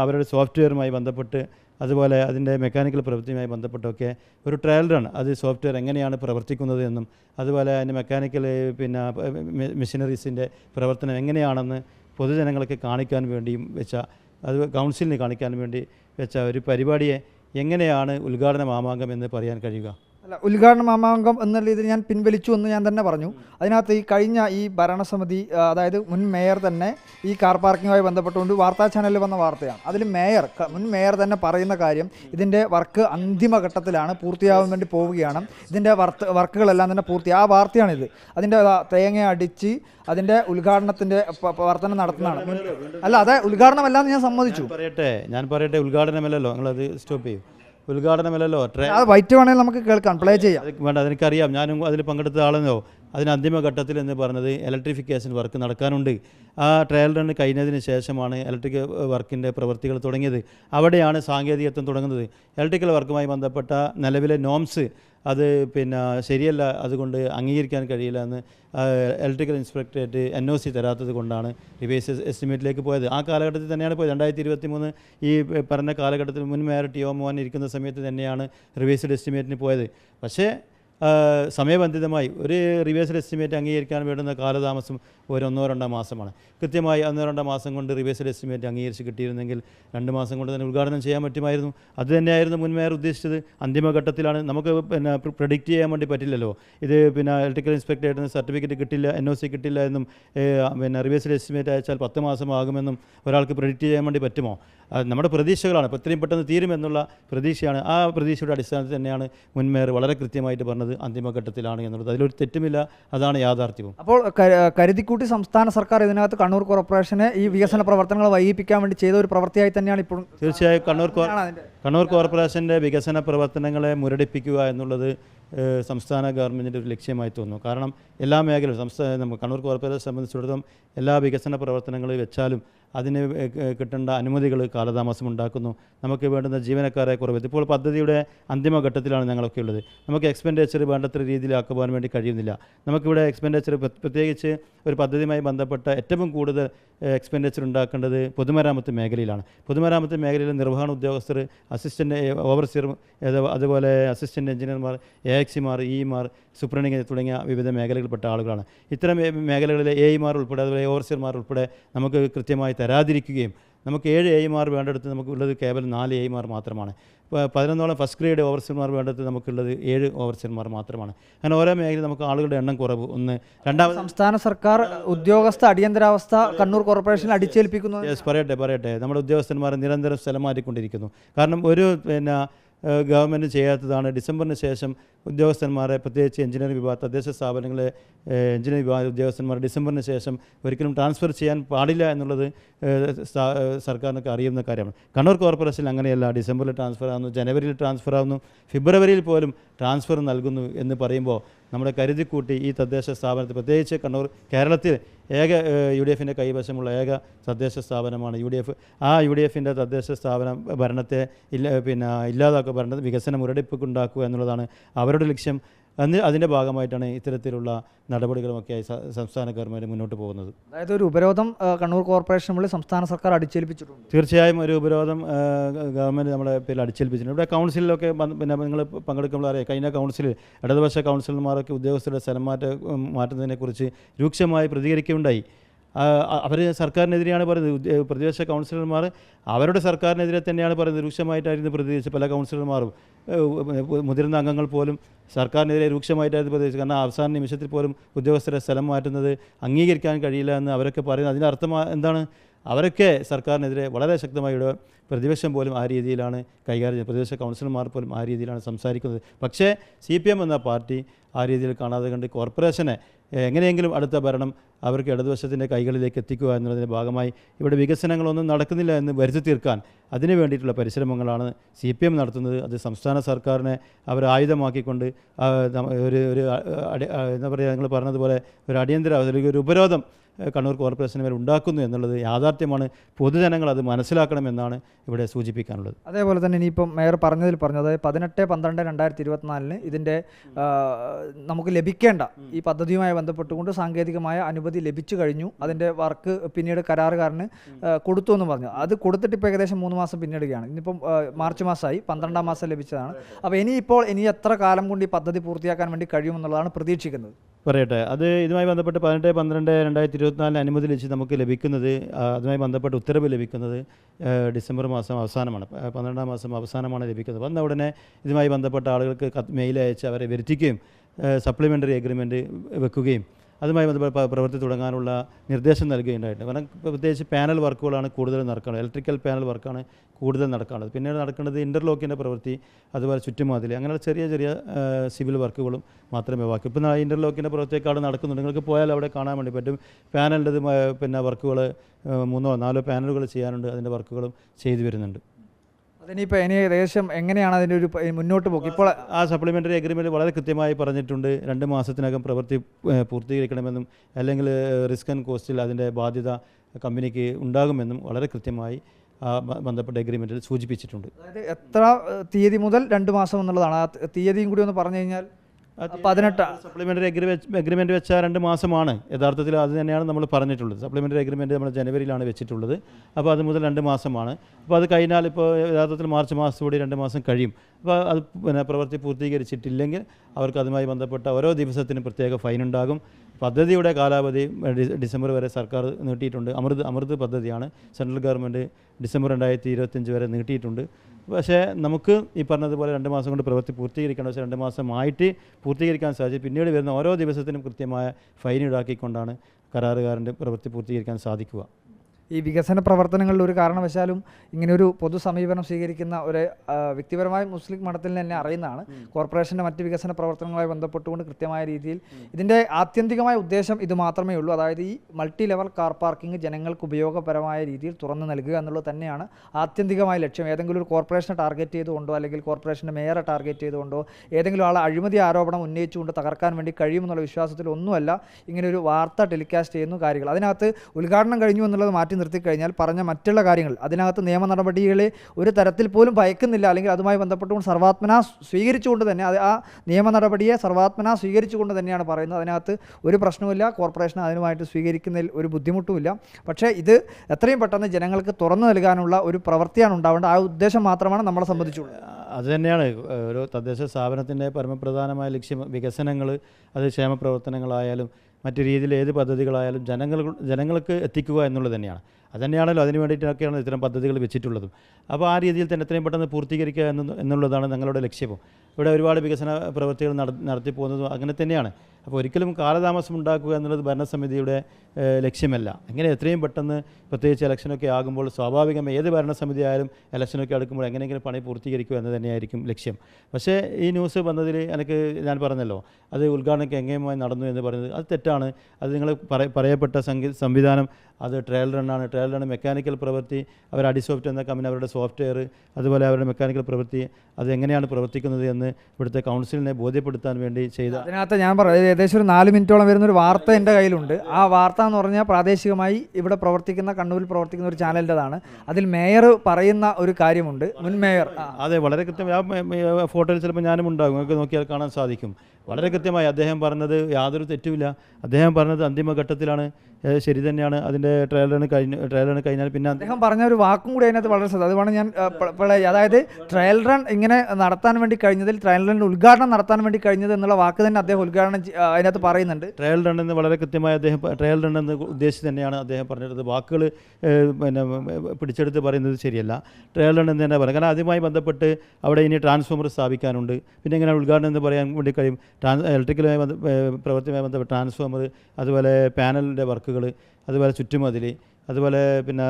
B: അവരുടെ സോഫ്റ്റ്വെയറുമായി ബന്ധപ്പെട്ട് അതുപോലെ അതിന്റെ മെക്കാനിക്കൽ പ്രവൃത്തിയുമായി ബന്ധപ്പെട്ടൊക്കെ ഒരു ട്രയൽ റൺ അത് സോഫ്റ്റ്വെയർ എങ്ങനെയാണ് പ്രവർത്തിക്കുന്നത് എന്നും അതുപോലെ അതിന്റെ മെക്കാനിക്കൽ പിന്നെ മെഷീനറീസിന്റെ പ്രവർത്തനം എങ്ങനെയാണെന്ന് പൊതുജനങ്ങൾക്ക് കാണിക്കാൻ വേണ്ടിയും വെച്ച അത് കൗൺസിലിന് കാണിക്കാൻ വേണ്ടി വെച്ച ഒരു പരിപാടിയെ എങ്ങനെയാണ് ഉദ്ഘാടന മാമാങ്കം എന്ന് പറയാൻ കഴിയുക?
A: അല്ല ഉദ്ഘാടന മാമാങ്കം എന്നുള്ള രീതിയിൽ ഞാൻ പിൻവലിച്ചു എന്ന് ഞാൻ തന്നെ പറഞ്ഞു. അതിനകത്ത് ഈ കഴിഞ്ഞ ഈ ഭരണസമിതി അതായത് മുൻ മേയർ തന്നെ ഈ കാർ പാർക്കിങ്ങുമായി ബന്ധപ്പെട്ടുകൊണ്ട് വാർത്താ ചാനലിൽ വന്ന വാർത്തയാണ്. അതിൽ മേയർ മുൻ മേയർ തന്നെ പറയുന്ന കാര്യം ഇതിന്റെ വർക്ക് അന്തിമഘട്ടത്തിലാണ് പൂർത്തിയാവാൻ വേണ്ടി പോവുകയാണ്. ഇതിന്റെ വർത്ത് വർക്കുകളെല്ലാം തന്നെ പൂർത്തി ആ വാർത്തയാണിത്. അതിന്റെ തേങ്ങ അടിച്ച് അതിന്റെ ഉദ്ഘാടനത്തിന്റെ പ്രവർത്തനം നടത്തുന്നതാണ്. അല്ല അതെ ഉദ്ഘാടനമല്ലാന്ന് ഞാൻ സമ്മതിച്ചു.
B: പറയട്ടെ ഞാൻ പറയട്ടെ ഉദ്ഘാടനമല്ലല്ലോ നിങ്ങളത് സ്റ്റോപ്പ് ചെയ്യും. ഉദ്ഘാടനമല്ലല്ലോ?
A: വൈറ്റ് വേണമെങ്കിൽ നമുക്ക് കേൾക്കാം പ്ലേ ചെയ്യാം.
B: വേണ്ട അതെനിക്കറിയാം. ഞാനും അതിൽ പങ്കെടുത്ത ആളെന്നോ? അതിന് അന്തിമഘട്ടത്തിൽ എന്ന് പറഞ്ഞത് ഇലക്ട്രിഫിക്കേഷൻ വർക്ക് നടക്കാനുണ്ട്. ആ ട്രയൽ റൺ കഴിഞ്ഞതിന് ശേഷമാണ് ഇലക്ട്രിക് വർക്കിന്റെ പ്രവൃത്തികൾ തുടങ്ങിയത്. അവിടെയാണ് സാങ്കേതികത്വം തുടങ്ങുന്നത്. ഇലക്ട്രിക്കൽ വർക്കുമായി ബന്ധപ്പെട്ട നിലവിലെ നോംസ് അത് പിന്നെ ശരിയല്ല അതുകൊണ്ട് അംഗീകരിക്കാൻ കഴിയില്ല എന്ന് electrical inspectorate N O C തരാത്തത് കൊണ്ടാണ് റിവേഴ്സ് എസ്റ്റിമേറ്റിലേക്ക് പോയത്. ആ കാലഘട്ടത്തിൽ തന്നെയാണ് പോയത്. രണ്ടായിരത്തി ഇരുപത്തി മൂന്ന് ഈ പറഞ്ഞ കാലഘട്ടത്തിൽ മുൻ മേയർ ടി ഒ മോഹൻ ഇരിക്കുന്ന സമയത്ത് തന്നെയാണ് റിവേഴ്സ്ഡ് എസ്റ്റിമേറ്റിന് പോയത്. പക്ഷേ സമയബന്ധിതമായി ഒരു റിവേഴ്സൽ എസ്റ്റിമേറ്റ് അംഗീകരിക്കാൻ വേണ്ടുന്ന കാലതാമസം ഒരു ഒന്നോ രണ്ടോ മാസമാണ്. കൃത്യമായി ഒന്നോ രണ്ടോ മാസം കൊണ്ട് റിവേഴ്സൽ എസ്റ്റിമേറ്റ് അംഗീകരിച്ച് കിട്ടിയിരുന്നെങ്കിൽ രണ്ട് മാസം കൊണ്ട് തന്നെ ഉദ്ഘാടനം ചെയ്യാൻ പറ്റുമായിരുന്നു. അത് തന്നെയായിരുന്നു മുൻമേർ ഉദ്ദേശിച്ചത്. അന്തിമഘട്ടത്തിലാണ് നമുക്ക് പിന്നെ പ്രഡിക്റ്റ് ചെയ്യാൻ വേണ്ടി പറ്റില്ലല്ലോ. ഇത് പിന്നെ ഇലക്ട്രിക്കൽ ഇൻസ്പെക്ടറേറ്റിന് സർട്ടിഫിക്കറ്റ് കിട്ടില്ല എൻ ഒ സി കിട്ടില്ല എന്നും പിന്നെ റിവേഴ്സൽ എസ്റ്റിമേറ്റ് അയച്ചാൽ പത്ത് മാസമാകുമെന്നും ഒരാൾക്ക് പ്രഡിക്റ്റ് ചെയ്യാൻ വേണ്ടി പറ്റുമോ? നമ്മുടെ പ്രതീക്ഷകളാണ്. ഇപ്പോൾ ഇത്രയും പെട്ടെന്ന് തീരുമെന്നുള്ള പ്രതീക്ഷയാണ്. ആ പ്രതീക്ഷയുടെ അടിസ്ഥാനത്തിൽ തന്നെയാണ് മുൻമേർ വളരെ കൃത്യമായിട്ട് പറഞ്ഞത്. അന്തിമഘട്ടത്തിലാണ് എന്നുള്ളത്. അതിലൊരു തെറ്റുമില്ല അതാണ് യാഥാർത്ഥ്യവും.
A: അപ്പോൾ കരുതിക്കൂട്ടി സംസ്ഥാന സർക്കാർ ഇതിനകത്ത് കണ്ണൂർ കോർപ്പറേഷനെ ഈ വികസന പ്രവർത്തനങ്ങൾ വൈകിപ്പിക്കാൻ വേണ്ടി ചെയ്ത ഒരു പ്രവൃത്തിയായി തന്നെയാണ് ഇപ്പോൾ
B: തീർച്ചയായും കണ്ണൂർ കണ്ണൂർ കോർപ്പറേഷന്റെ വികസന പ്രവർത്തനങ്ങളെ മുരടിപ്പിക്കുക എന്നുള്ളത് സംസ്ഥാന ഗവൺമെന്റിന്റെ ഒരു ലക്ഷ്യമായി തോന്നുന്നു. കാരണം എല്ലാ മേഖലയും സംസ്ഥാന കണ്ണൂർ കോർപ്പറേഷനെ സംബന്ധിച്ചിടത്തോളം എല്ലാ വികസന പ്രവർത്തനങ്ങളിൽ വെച്ചാലും അതിന് കിട്ടേണ്ട അനുമതികൾ കാലതാമസം ഉണ്ടാക്കുന്നു. നമുക്ക് വേണ്ടുന്ന ജീവനക്കാരെ കുറവ് ഇപ്പോൾ പദ്ധതിയുടെ അന്തിമഘട്ടത്തിലാണ് ഞങ്ങളൊക്കെ ഉള്ളത്. നമുക്ക് എക്സ്പെൻഡിച്ചർ വേണ്ടത്ര രീതിയിലാക്കുവാൻ വേണ്ടി കഴിയുന്നില്ല. നമുക്കിവിടെ എക്സ്പെൻഡിച്ചർ പ്രത്യേകിച്ച് ഒരു പദ്ധതിയുമായി ബന്ധപ്പെട്ട ഏറ്റവും കൂടുതൽ എക്സ്പെൻഡിച്ചർ ഉണ്ടാക്കേണ്ടത് പൊതുമരാമത്ത് മേഖലയിലാണ്. പൊതുമരാമത്ത് മേഖലയിലെ നിർവഹണ ഉദ്യോഗസ്ഥർ അസിസ്റ്റന്റ് ഓവർസിയർ അതുപോലെ അസിസ്റ്റന്റ് എഞ്ചിനീയർമാർ എ എക്സിമാർ ഇമാർ സൂപ്രണ്ടിങ് തുടങ്ങിയ വിവിധ മേഖലകളിൽപ്പെട്ട ആളുകളാണ്. ഇത്തരം മേഖലകളിലെ എ ഇമാർ ഉൾപ്പെടെ അതുപോലെ ഓവർസിയർമാർ ഉൾപ്പെടെ നമുക്ക് കൃത്യമായി തരാതിരിക്കുകയും നമുക്ക് ഏഴ് എമാർ വേണ്ടടുത്ത് നമുക്കുള്ളത് കേവലം നാല് എമാർ മാത്രമാണ്. ഇപ്പോൾ പതിനൊന്നോളം ഫസ്റ്റ് ഗ്രേഡ് ഓവർസർമാർ വേണ്ടത് നമുക്കുള്ളത് ഏഴ് ഓവർസർമാർ മാത്രമാണ്. അങ്ങനെ ഓരോ മേഖലയിൽ നമുക്ക് ആളുകളുടെ എണ്ണം കുറവ്. ഒന്ന് രണ്ടാമത്
A: സംസ്ഥാന സർക്കാർ ഉദ്യോഗസ്ഥ അടിയന്തരാവസ്ഥ കണ്ണൂർ കോർപ്പറേഷനിൽ അടിച്ചേൽപ്പിക്കുന്നു.
B: പറയട്ടെ പറയട്ടെ. നമ്മുടെ ഉദ്യോഗസ്ഥന്മാർ നിരന്തരം സ്ഥലം മാറ്റിക്കൊണ്ടിരിക്കുന്നു. കാരണം ഒരു പിന്നെ ഗവൺമെന്റ് ചെയ്യാത്തതാണ്. ഡിസംബറിന് ശേഷം ഉദ്യോഗസ്ഥന്മാരെ പ്രത്യേകിച്ച് എഞ്ചിനീയറിംഗ് വിഭാഗം തദ്ദേശ സ്ഥാപനങ്ങളെ എഞ്ചിനീയറിംഗ് വിഭാഗ ഉദ്യോഗസ്ഥന്മാർ ഡിസംബറിന് ശേഷം ഒരിക്കലും ട്രാൻസ്ഫർ ചെയ്യാൻ പാടില്ല എന്നുള്ളത് സർക്കാരിനൊക്കെ അറിയുന്ന കാര്യമാണ്. കണ്ണൂർ കോർപ്പറേഷനിൽ അങ്ങനെയല്ല. ഡിസംബറിൽ ട്രാൻസ്ഫർ ആവുന്നു ജനുവരിയിൽ ട്രാൻസ്ഫർ ആവുന്നു ഫെബ്രുവരിയിൽ പോലും ട്രാൻസ്ഫർ നൽകുന്നു എന്ന് പറയുമ്പോൾ നമ്മുടെ കരുതിക്കൂട്ടി ഈ തദ്ദേശ സ്ഥാപനത്തിൽ പ്രത്യേകിച്ച് കണ്ണൂർ കേരളത്തിൽ ഏക യു ഡി എഫിന്റെ കൈവശമുള്ള ഏക തദ്ദേശ സ്ഥാപനമാണ് യു ഡി എഫ് ആ യു ഡി എഫിന്റെ തദ്ദേശ സ്ഥാപനം ഭരണത്തെ ഇല്ല പിന്നെ ഇല്ലാതാക്കുക ഭരണ വികസന മുരടിപ്പ് ഉണ്ടാക്കുക എന്നുള്ളതാണ് അവരുടെ ലക്ഷ്യം. അന്ന് അതിന്റെ ഭാഗമായിട്ടാണ് ഇത്തരത്തിലുള്ള നടപടികളുമൊക്കെയായി സ- സംസ്ഥാന ഗവൺമെന്റ് മുന്നോട്ട് പോകുന്നത്.
A: അതായത് ഒരു ഉപരോധം കണ്ണൂർ കോർപ്പറേഷനുള്ളിൽ സംസ്ഥാന സർക്കാർ അടിച്ചേൽപ്പിച്ചിട്ടുണ്ട്.
B: തീർച്ചയായും ഒരു ഉപരോധം ഗവൺമെന്റ് നമ്മുടെ പേരിൽ അടിച്ചേൽപ്പിച്ചിട്ടുണ്ട്. ഇവിടെ കൗൺസിലൊക്കെ പിന്നെ നിങ്ങൾ പങ്കെടുക്കുമ്പോൾ അറിയാം കഴിഞ്ഞ കൗൺസിലിൽ ഇടതുപക്ഷ കൗൺസിലർമാരൊക്കെ ഉദ്യോഗസ്ഥരുടെ സ്ഥലം മാറ്റ മാറ്റുന്നതിനെക്കുറിച്ച് രൂക്ഷമായി പ്രതികരിക്കുകയുണ്ടായി. അവർ സർക്കാരിനെതിരെയാണ് പറയുന്നത്. പ്രതിപക്ഷ കൗൺസിലർമാർ അവരുടെ സർക്കാരിനെതിരെ തന്നെയാണ് പറയുന്നത്. രൂക്ഷമായിട്ടായിരുന്നു പ്രതികരിച്ചത്. പല കൗൺസിലർമാരും മുതിർന്ന അംഗങ്ങൾ പോലും സർക്കാരിനെതിരെ രൂക്ഷമായിട്ടായിരുന്നു പ്രതികരിച്ചത്. കാരണം അവസാന നിമിഷത്തിൽ പോലും ഉദ്യോഗസ്ഥരെ സ്ഥലം മാറ്റുന്നത് അംഗീകരിക്കാൻ കഴിയില്ല എന്ന് അവരൊക്കെ പറയുന്നത്. അതിന്റെ അർത്ഥം എന്താണ്? അവരൊക്കെ സർക്കാരിനെതിരെ വളരെ ശക്തമായി ഇവിടെ പ്രതിപക്ഷം പോലും ആ രീതിയിലാണ് കൈകാര്യം ചെയ്യുന്നത്. പ്രതിപക്ഷ കൗൺസിലർമാർ പോലും ആ രീതിയിലാണ് സംസാരിക്കുന്നത്. പക്ഷേ സി പി എം എന്ന പാർട്ടി ആ രീതിയിൽ കാണാതെ കണ്ട് കോർപ്പറേഷനെ എങ്ങനെയെങ്കിലും അടുത്ത ഭരണം അവർക്ക് ഇടതുവശത്തിന്റെ കൈകളിലേക്ക് എത്തിക്കുക എന്നതിന്റെ ഭാഗമായി ഇവിടെ വികസനങ്ങളൊന്നും നടക്കുന്നില്ല എന്ന് വരുത്തി തീർക്കാൻ അതിനു വേണ്ടിയിട്ടുള്ള പരിശ്രമങ്ങളാണ് സി പി എം നടത്തുന്നത്. അത് സംസ്ഥാന സർക്കാരിനെ അവർ ആയുധമാക്കിക്കൊണ്ട് ഒരു ഒരു എന്താ പറയുക നിങ്ങൾ പറഞ്ഞതുപോലെ ഒരു അടിയന്തര ഒരു ഉപരോധം കണ്ണൂർ കോർപ്പറേഷന് മേൽ ഉണ്ടാക്കുന്നു എന്നുള്ളത് യാഥാർത്ഥ്യമാണ്. പൊതുജനങ്ങൾ അത് മനസ്സിലാക്കണമെന്നാണ് ഇവിടെ സൂചിപ്പിക്കാനുള്ളത്.
A: അതേപോലെ തന്നെ ഇനിയിപ്പം മേയർ പറഞ്ഞതിൽ പറഞ്ഞു അതായത് പതിനെട്ട് പന്ത്രണ്ട് രണ്ടായിരത്തി ഇരുപത്തിനാലിന് ഇതിന്റെ നമുക്ക് ലഭിക്കേണ്ട ഈ പദ്ധതിയുമായി ബന്ധപ്പെട്ടുകൊണ്ട് സാങ്കേതികമായ അനുമതി ലഭിച്ചു കഴിഞ്ഞു. അതിന്റെ വർക്ക് പിന്നീട് കരാറുകാരന് കൊടുത്തു എന്ന് പറഞ്ഞു. അത് കൊടുത്തിട്ട് ഇപ്പോൾ ഏകദേശം മൂന്ന് മാസം പിന്നിടുകയാണ്. ഇന്നിപ്പം ആ, മാർച്ച് മാസമായി പന്ത്രണ്ടാം മാസം ലഭിച്ചതാണ്. അപ്പോൾ ഇനിയിപ്പോൾ ഇനി എത്ര കാലം കൊണ്ട് ഈ പദ്ധതി പൂർത്തിയാക്കാൻ വേണ്ടി കഴിയുമെന്നുള്ളതാണ് പ്രതീക്ഷിക്കുന്നത്.
B: പറയട്ടെ. അത് ഇതുമായി ബന്ധപ്പെട്ട് പതിനെട്ട് പന്ത്രണ്ട് രണ്ടായിരത്തി ഇരുപത്തിനാലിന് അനുമതി ലഭിച്ച് നമുക്ക് ലഭിക്കുന്നത് അതുമായി ബന്ധപ്പെട്ട് ഉത്തരവ് ലഭിക്കുന്നത് ഡിസംബർ മാസം അവസാനമാണ്. പന്ത്രണ്ടാം മാസം അവസാനമാണ് ലഭിക്കുന്നത്. വന്ന ഉടനെ ഇതുമായി ബന്ധപ്പെട്ട ആളുകൾക്ക് മെയിൽ അയച്ച് അവരെ വരുത്തിക്കുകയും സപ്ലിമെന്ററി അഗ്രിമെന്റ് വെക്കുകയും അതുമായി ബന്ധപ്പെട്ട പ്രവൃത്തി തുടങ്ങാനുള്ള നിർദ്ദേശം നൽകുകയുണ്ടായിട്ടുണ്ട്. കാരണം പ്രത്യേകിച്ച് പാനൽ വർക്കുകളാണ് കൂടുതൽ നടക്കുന്നത് ഇലക്ട്രിക്കൽ പാനൽ വർക്കാണ് കൂടുതൽ നടക്കുന്നത് പിന്നീട് നടക്കുന്നത് ഇന്റർലോക്കിന്റെ പ്രവൃത്തി അതുപോലെ ചുറ്റുമതിൽ അങ്ങനെ ചെറിയ ചെറിയ സിവിൽ വർക്കുകളും മാത്രമേ ബാക്കി. ഇപ്പോൾ ഇന്റർലോക്കിന്റെ പ്രവൃത്തിയേക്കാളും നടക്കുന്നുണ്ട്. നിങ്ങൾക്ക് പോയാൽ അവിടെ കാണാൻ വേണ്ടി പറ്റും. പാനലിന്റെ പിന്നെ വർക്കുകൾ മൂന്നോ നാലോ പാനലുകൾ ചെയ്യാനുണ്ട്. അതിന്റെ വർക്കുകളും ചെയ്തു വരുന്നുണ്ട്.
A: അതിനിപ്പോൾ ഇനി ഏകദേശം എങ്ങനെയാണ് അതിന്റെ ഒരു മുന്നോട്ട് പോക്ക്? ഇപ്പോൾ
B: ആ സപ്ലിമെന്ററി അഗ്രിമെന്റ് വളരെ കൃത്യമായി പറഞ്ഞിട്ടുണ്ട്. രണ്ട് മാസത്തിനകം പ്രവൃത്തി പൂർത്തീകരിക്കണമെന്നും അല്ലെങ്കിൽ റിസ്ക് ആൻഡ് കോസ്റ്റിൽ അതിന്റെ ബാധ്യത കമ്പനിക്ക് ഉണ്ടാകുമെന്നും വളരെ കൃത്യമായി ആ ബന്ധപ്പെട്ട അഗ്രിമെന്റിൽ സൂചിപ്പിച്ചിട്ടുണ്ട്.
A: അതായത് എത്ര തീയതി മുതൽ രണ്ട് മാസം എന്നുള്ളതാണ്. ആ തീയതിയും കൂടി ഒന്ന് പറഞ്ഞു കഴിഞ്ഞാൽ പതിനെട്ട്
B: സപ്ലിമെന്ററി അഗ്രിമെന്റ് വെച്ച രണ്ട് മാസമാണ്. യഥാർത്ഥത്തിൽ അത് തന്നെയാണ് നമ്മൾ പറഞ്ഞിട്ടുള്ളത്. സപ്ലിമെന്ററി അഗ്രിമെന്റ് നമ്മൾ ജനുവരിയിലാണ് വെച്ചിട്ടുള്ളത്. അപ്പോൾ അത് മുതൽ രണ്ട് മാസമാണ്. അപ്പോൾ അത് കഴിഞ്ഞാൽ ഇപ്പോൾ യഥാർത്ഥത്തിൽ മാർച്ച് മാസത്തോടെ രണ്ട് മാസം കഴിയും. അപ്പോൾ അത് പിന്നെ പ്രവൃത്തി പൂർത്തീകരിച്ചിട്ടില്ലെങ്കിൽ അവർക്ക് അതുമായി ബന്ധപ്പെട്ട ഓരോ ദിവസത്തിനും പ്രത്യേക ഫൈൻ ഉണ്ടാകും. പദ്ധതിയുടെ കാലാവധി ഡിസംബർ വരെ സർക്കാർ നീട്ടിയിട്ടുണ്ട്. അമൃത് അമൃത് പദ്ധതിയാണ്. സെൻട്രൽ ഗവൺമെന്റ് ഡിസംബർ രണ്ടായിരത്തി ഇരുപത്തഞ്ച് വരെ നീട്ടിയിട്ടുണ്ട്. പക്ഷേ നമുക്ക് ഈ പറഞ്ഞതുപോലെ രണ്ട് മാസം കൊണ്ട് പ്രവൃത്തി പൂർത്തീകരിക്കണം പക്ഷേ രണ്ട് മാസമായിട്ട് പൂർത്തീകരിക്കാൻ സാധിച്ചു. പിന്നീട് വരുന്ന ഓരോ ദിവസത്തിനും കൃത്യമായ ഫൈൻ ഈടാക്കിക്കൊണ്ടാണ് കരാറുകാരന്റെ പ്രവൃത്തി പൂർത്തീകരിക്കാൻ സാധിക്കുക.
A: ഈ വികസന പ്രവർത്തനങ്ങളിൽ ഒരു കാരണവശാലും ഇങ്ങനെയൊരു പൊതു സമീപനം സ്വീകരിക്കുന്ന ഒരു വ്യക്തിപരമായ മുസ്ലിം മഠത്തിൽ തന്നെ അറിയുന്നതാണ്. കോർപ്പറേഷന്റെ മറ്റ് വികസന പ്രവർത്തനങ്ങളുമായി ബന്ധപ്പെട്ടുകൊണ്ട് കൃത്യമായ രീതിയിൽ ഇതിന്റെ ആത്യന്തികമായ ഉദ്ദേശം ഇത് മാത്രമേ ഉള്ളൂ. അതായത് ഈ മൾട്ടി ലെവൽ കാർ പാർക്കിംഗ് ജനങ്ങൾക്ക് ഉപയോഗപരമായ രീതിയിൽ തുറന്നു നൽകുക എന്നുള്ളത് തന്നെയാണ് ആത്യന്തികമായ ലക്ഷ്യം. ഏതെങ്കിലും ഒരു കോർപ്പറേഷനെ ടാർഗറ്റ് ചെയ്തുകൊണ്ടോ അല്ലെങ്കിൽ കോർപ്പറേഷന്റെ മേയറെ ടാർഗറ്റ് ചെയ്തുകൊണ്ടോ ഏതെങ്കിലും ആളെ അഴിമതി ആരോപണം ഉന്നയിച്ചുകൊണ്ട് തകർക്കാൻ വേണ്ടി കഴിയുമെന്നുള്ള വിശ്വാസത്തിൽ ഒന്നുമല്ല ഇങ്ങനെ ഒരു വാർത്ത ടെലികാസ്റ്റ് ചെയ്യുന്ന കാര്യങ്ങൾ. അതിനകത്ത് ഉദ്ഘാടനം കഴിഞ്ഞു എന്നുള്ളത് മാറ്റി നിർത്തി കഴിഞ്ഞാൽ പറഞ്ഞ മറ്റുള്ള കാര്യങ്ങൾ അതിനകത്ത് നിയമ നടപടികളെ ഒരു തരത്തിൽ പോലും ഭയക്കുന്നില്ല അല്ലെങ്കിൽ അതുമായി ബന്ധപ്പെട്ടുകൊണ്ട് സർവാത്മന സ്വീകരിച്ചുകൊണ്ട് തന്നെ അത് ആ നിയമ നടപടിയെ സർവാത്മന സ്വീകരിച്ചുകൊണ്ട് തന്നെയാണ് പറയുന്നത്. അതിനകത്ത് ഒരു പ്രശ്നവുമില്ല കോർപ്പറേഷൻ അതിനുമായിട്ട് സ്വീകരിക്കുന്നതിൽ ഒരു ബുദ്ധിമുട്ടുമില്ല. പക്ഷേ ഇത് എത്രയും പെട്ടെന്ന് ജനങ്ങൾക്ക് തുറന്നു നൽകാനുള്ള ഒരു പ്രവൃത്തിയാണ് ഉണ്ടാവേണ്ടത്. ആ ഉദ്ദേശം മാത്രമാണ് നമ്മളെ സംബന്ധിച്ചുള്ളത്
B: അത് തന്നെയാണ്. ഒരു തദ്ദേശ സ്ഥാപനത്തിന്റെ പരമപ്രധാനമായ ലക്ഷ്യം വികസനങ്ങൾ അത് ക്ഷേമപ്രവർത്തനങ്ങളായാലും മറ്റു രീതിയിൽ ഏത് പദ്ധതികളായാലും ജനങ്ങൾ ജനങ്ങൾക്ക് എത്തിക്കുക എന്നുള്ളത് തന്നെയാണ്. അത് തന്നെയാണല്ലോ അതിന് വേണ്ടിയിട്ടൊക്കെയാണ് ഇത്തരം പദ്ധതികൾ വെച്ചിട്ടുള്ളതും. അപ്പോൾ ആ രീതിയിൽ തന്നെ എത്രയും പെട്ടെന്ന് പൂർത്തീകരിക്കുക എന്ന് എന്നുള്ളതാണ് ഞങ്ങളുടെ ലക്ഷ്യവും. ഇവിടെ ഒരുപാട് വികസന പ്രവൃത്തികൾ നട നടത്തി പോകുന്നതും അങ്ങനെ തന്നെയാണ്. അപ്പോൾ ഒരിക്കലും കാലതാമസം ഉണ്ടാക്കുക എന്നുള്ളത് ഭരണസമിതിയുടെ ലക്ഷ്യമല്ല. അങ്ങനെ എത്രയും പെട്ടെന്ന് പ്രത്യേകിച്ച് ഇലക്ഷനൊക്കെ ആകുമ്പോൾ സ്വാഭാവികമായും ഏത് ഭരണസമിതി ആയാലും ഇലക്ഷനൊക്കെ അടുക്കുമ്പോൾ എങ്ങനെയെങ്കിലും പണി പൂർത്തീകരിക്കുക എന്ന് തന്നെയായിരിക്കും ലക്ഷ്യം. പക്ഷേ ഈ ന്യൂസ് വന്നതിൽ എനിക്ക് ഞാൻ പറഞ്ഞല്ലോ അത് ഉദ്ഘാടനമൊക്കെ എങ്ങനെയുമായി നടന്നു എന്ന് പറയുന്നത് അത് തെറ്റാണ്. അത് നിങ്ങൾ പറ- പറയപ്പെട്ട സംവിധാനം അത് ട്രയൽ റണ്ണാണ് ട്രയൽ റൺ മെക്കാനിക്കൽ പ്രവൃത്തി അവർ അഡിസോഫ്റ്റ് എന്ന കമ്പനി അവരുടെ സോഫ്റ്റ്വെയർ അതുപോലെ അവരുടെ മെക്കാനിക്കൽ പ്രവൃത്തി അത് എങ്ങനെയാണ് പ്രവർത്തിക്കുന്നത് എന്ന് ഇവിടുത്തെ കൗൺസിലിനെ ബോധ്യപ്പെടുത്താൻ വേണ്ടി ചെയ്ത
A: അതിനകത്ത് ഞാൻ പറയുന്നത് ഏകദേശം ഒരു നാല് മിനിറ്റോളം വരുന്ന ഒരു വാർത്ത എന്റെ കയ്യിലുണ്ട്. ആ വാർത്ത എന്ന് പറഞ്ഞാൽ പ്രാദേശികമായി ഇവിടെ പ്രവർത്തിക്കുന്ന കണ്ണൂരിൽ പ്രവർത്തിക്കുന്ന ഒരു ചാനലിന്റെതാണ്. അതിൽ മേയർ പറയുന്ന ഒരു കാര്യമുണ്ട്. മുൻ മേയർ.
B: അതെ വളരെ കൃത്യമായി. ആ ഫോട്ടോയിൽ ചിലപ്പോൾ ഞാനും ഉണ്ടാകും. നിങ്ങൾക്ക് നോക്കിയാൽ കാണാൻ സാധിക്കും. വളരെ കൃത്യമായി അദ്ദേഹം പറഞ്ഞത് യാതൊരു തെറ്റുമില്ല. അദ്ദേഹം പറഞ്ഞത് അന്തിമഘട്ടത്തിലാണ്. ശരി തന്നെയാണ്. അതിന്റെ ട്രയലാണ് കഴിഞ്ഞു ട്രയലാണ് കഴിഞ്ഞാൽ പിന്നെ
A: അദ്ദേഹം പറഞ്ഞ ഒരു വാക്കും കൂടി അതിനകത്ത് വളരെ ശ്രദ്ധ അതുമാണ് ഞാൻ അതായത് ട്രയൽ റൺ ഇങ്ങനെ നടത്താൻ വേണ്ടി കഴിഞ്ഞതിൽ ട്രയൽ റൺ ഉദ്ഘാടനം നടത്താൻ വേണ്ടി കഴിഞ്ഞത് എന്നുള്ള വാക്ക് തന്നെ അദ്ദേഹം ഉദ്ഘാടനം അതിനകത്ത് പറയുന്നുണ്ട്.
B: ട്രയൽ റൺ എന്ന് വളരെ കൃത്യമായി അദ്ദേഹം ട്രയൽ റൺ എന്ന് ഉദ്ദേശിച്ച് തന്നെയാണ് അദ്ദേഹം പറഞ്ഞത് വാക്കുകൾ പിന്നെ പിടിച്ചെടുത്ത് പറയുന്നത് ശരിയല്ല. ട്രയൽ റൺ എന്ന് തന്നെ പറയാം. കാരണം അതുമായി ബന്ധപ്പെട്ട് അവിടെ ഇനി ട്രാൻസ്ഫോമർ സ്ഥാപിക്കാനുണ്ട്. പിന്നെ ഇങ്ങനെ ഉദ്ഘാടനം എന്ന് പറയാൻ വേണ്ടി കഴിയും. ട്രാൻസ് ഇലക്ട്രിക്കലുമായി പ്രവൃത്തിയുമായി ബന്ധപ്പെട്ട് ട്രാൻസ്ഫോമർ അതുപോലെ പാനലിന്റെ വർക്കുകൾ അതുപോലെ ചുറ്റുമതിൽ അതുപോലെ പിന്നെ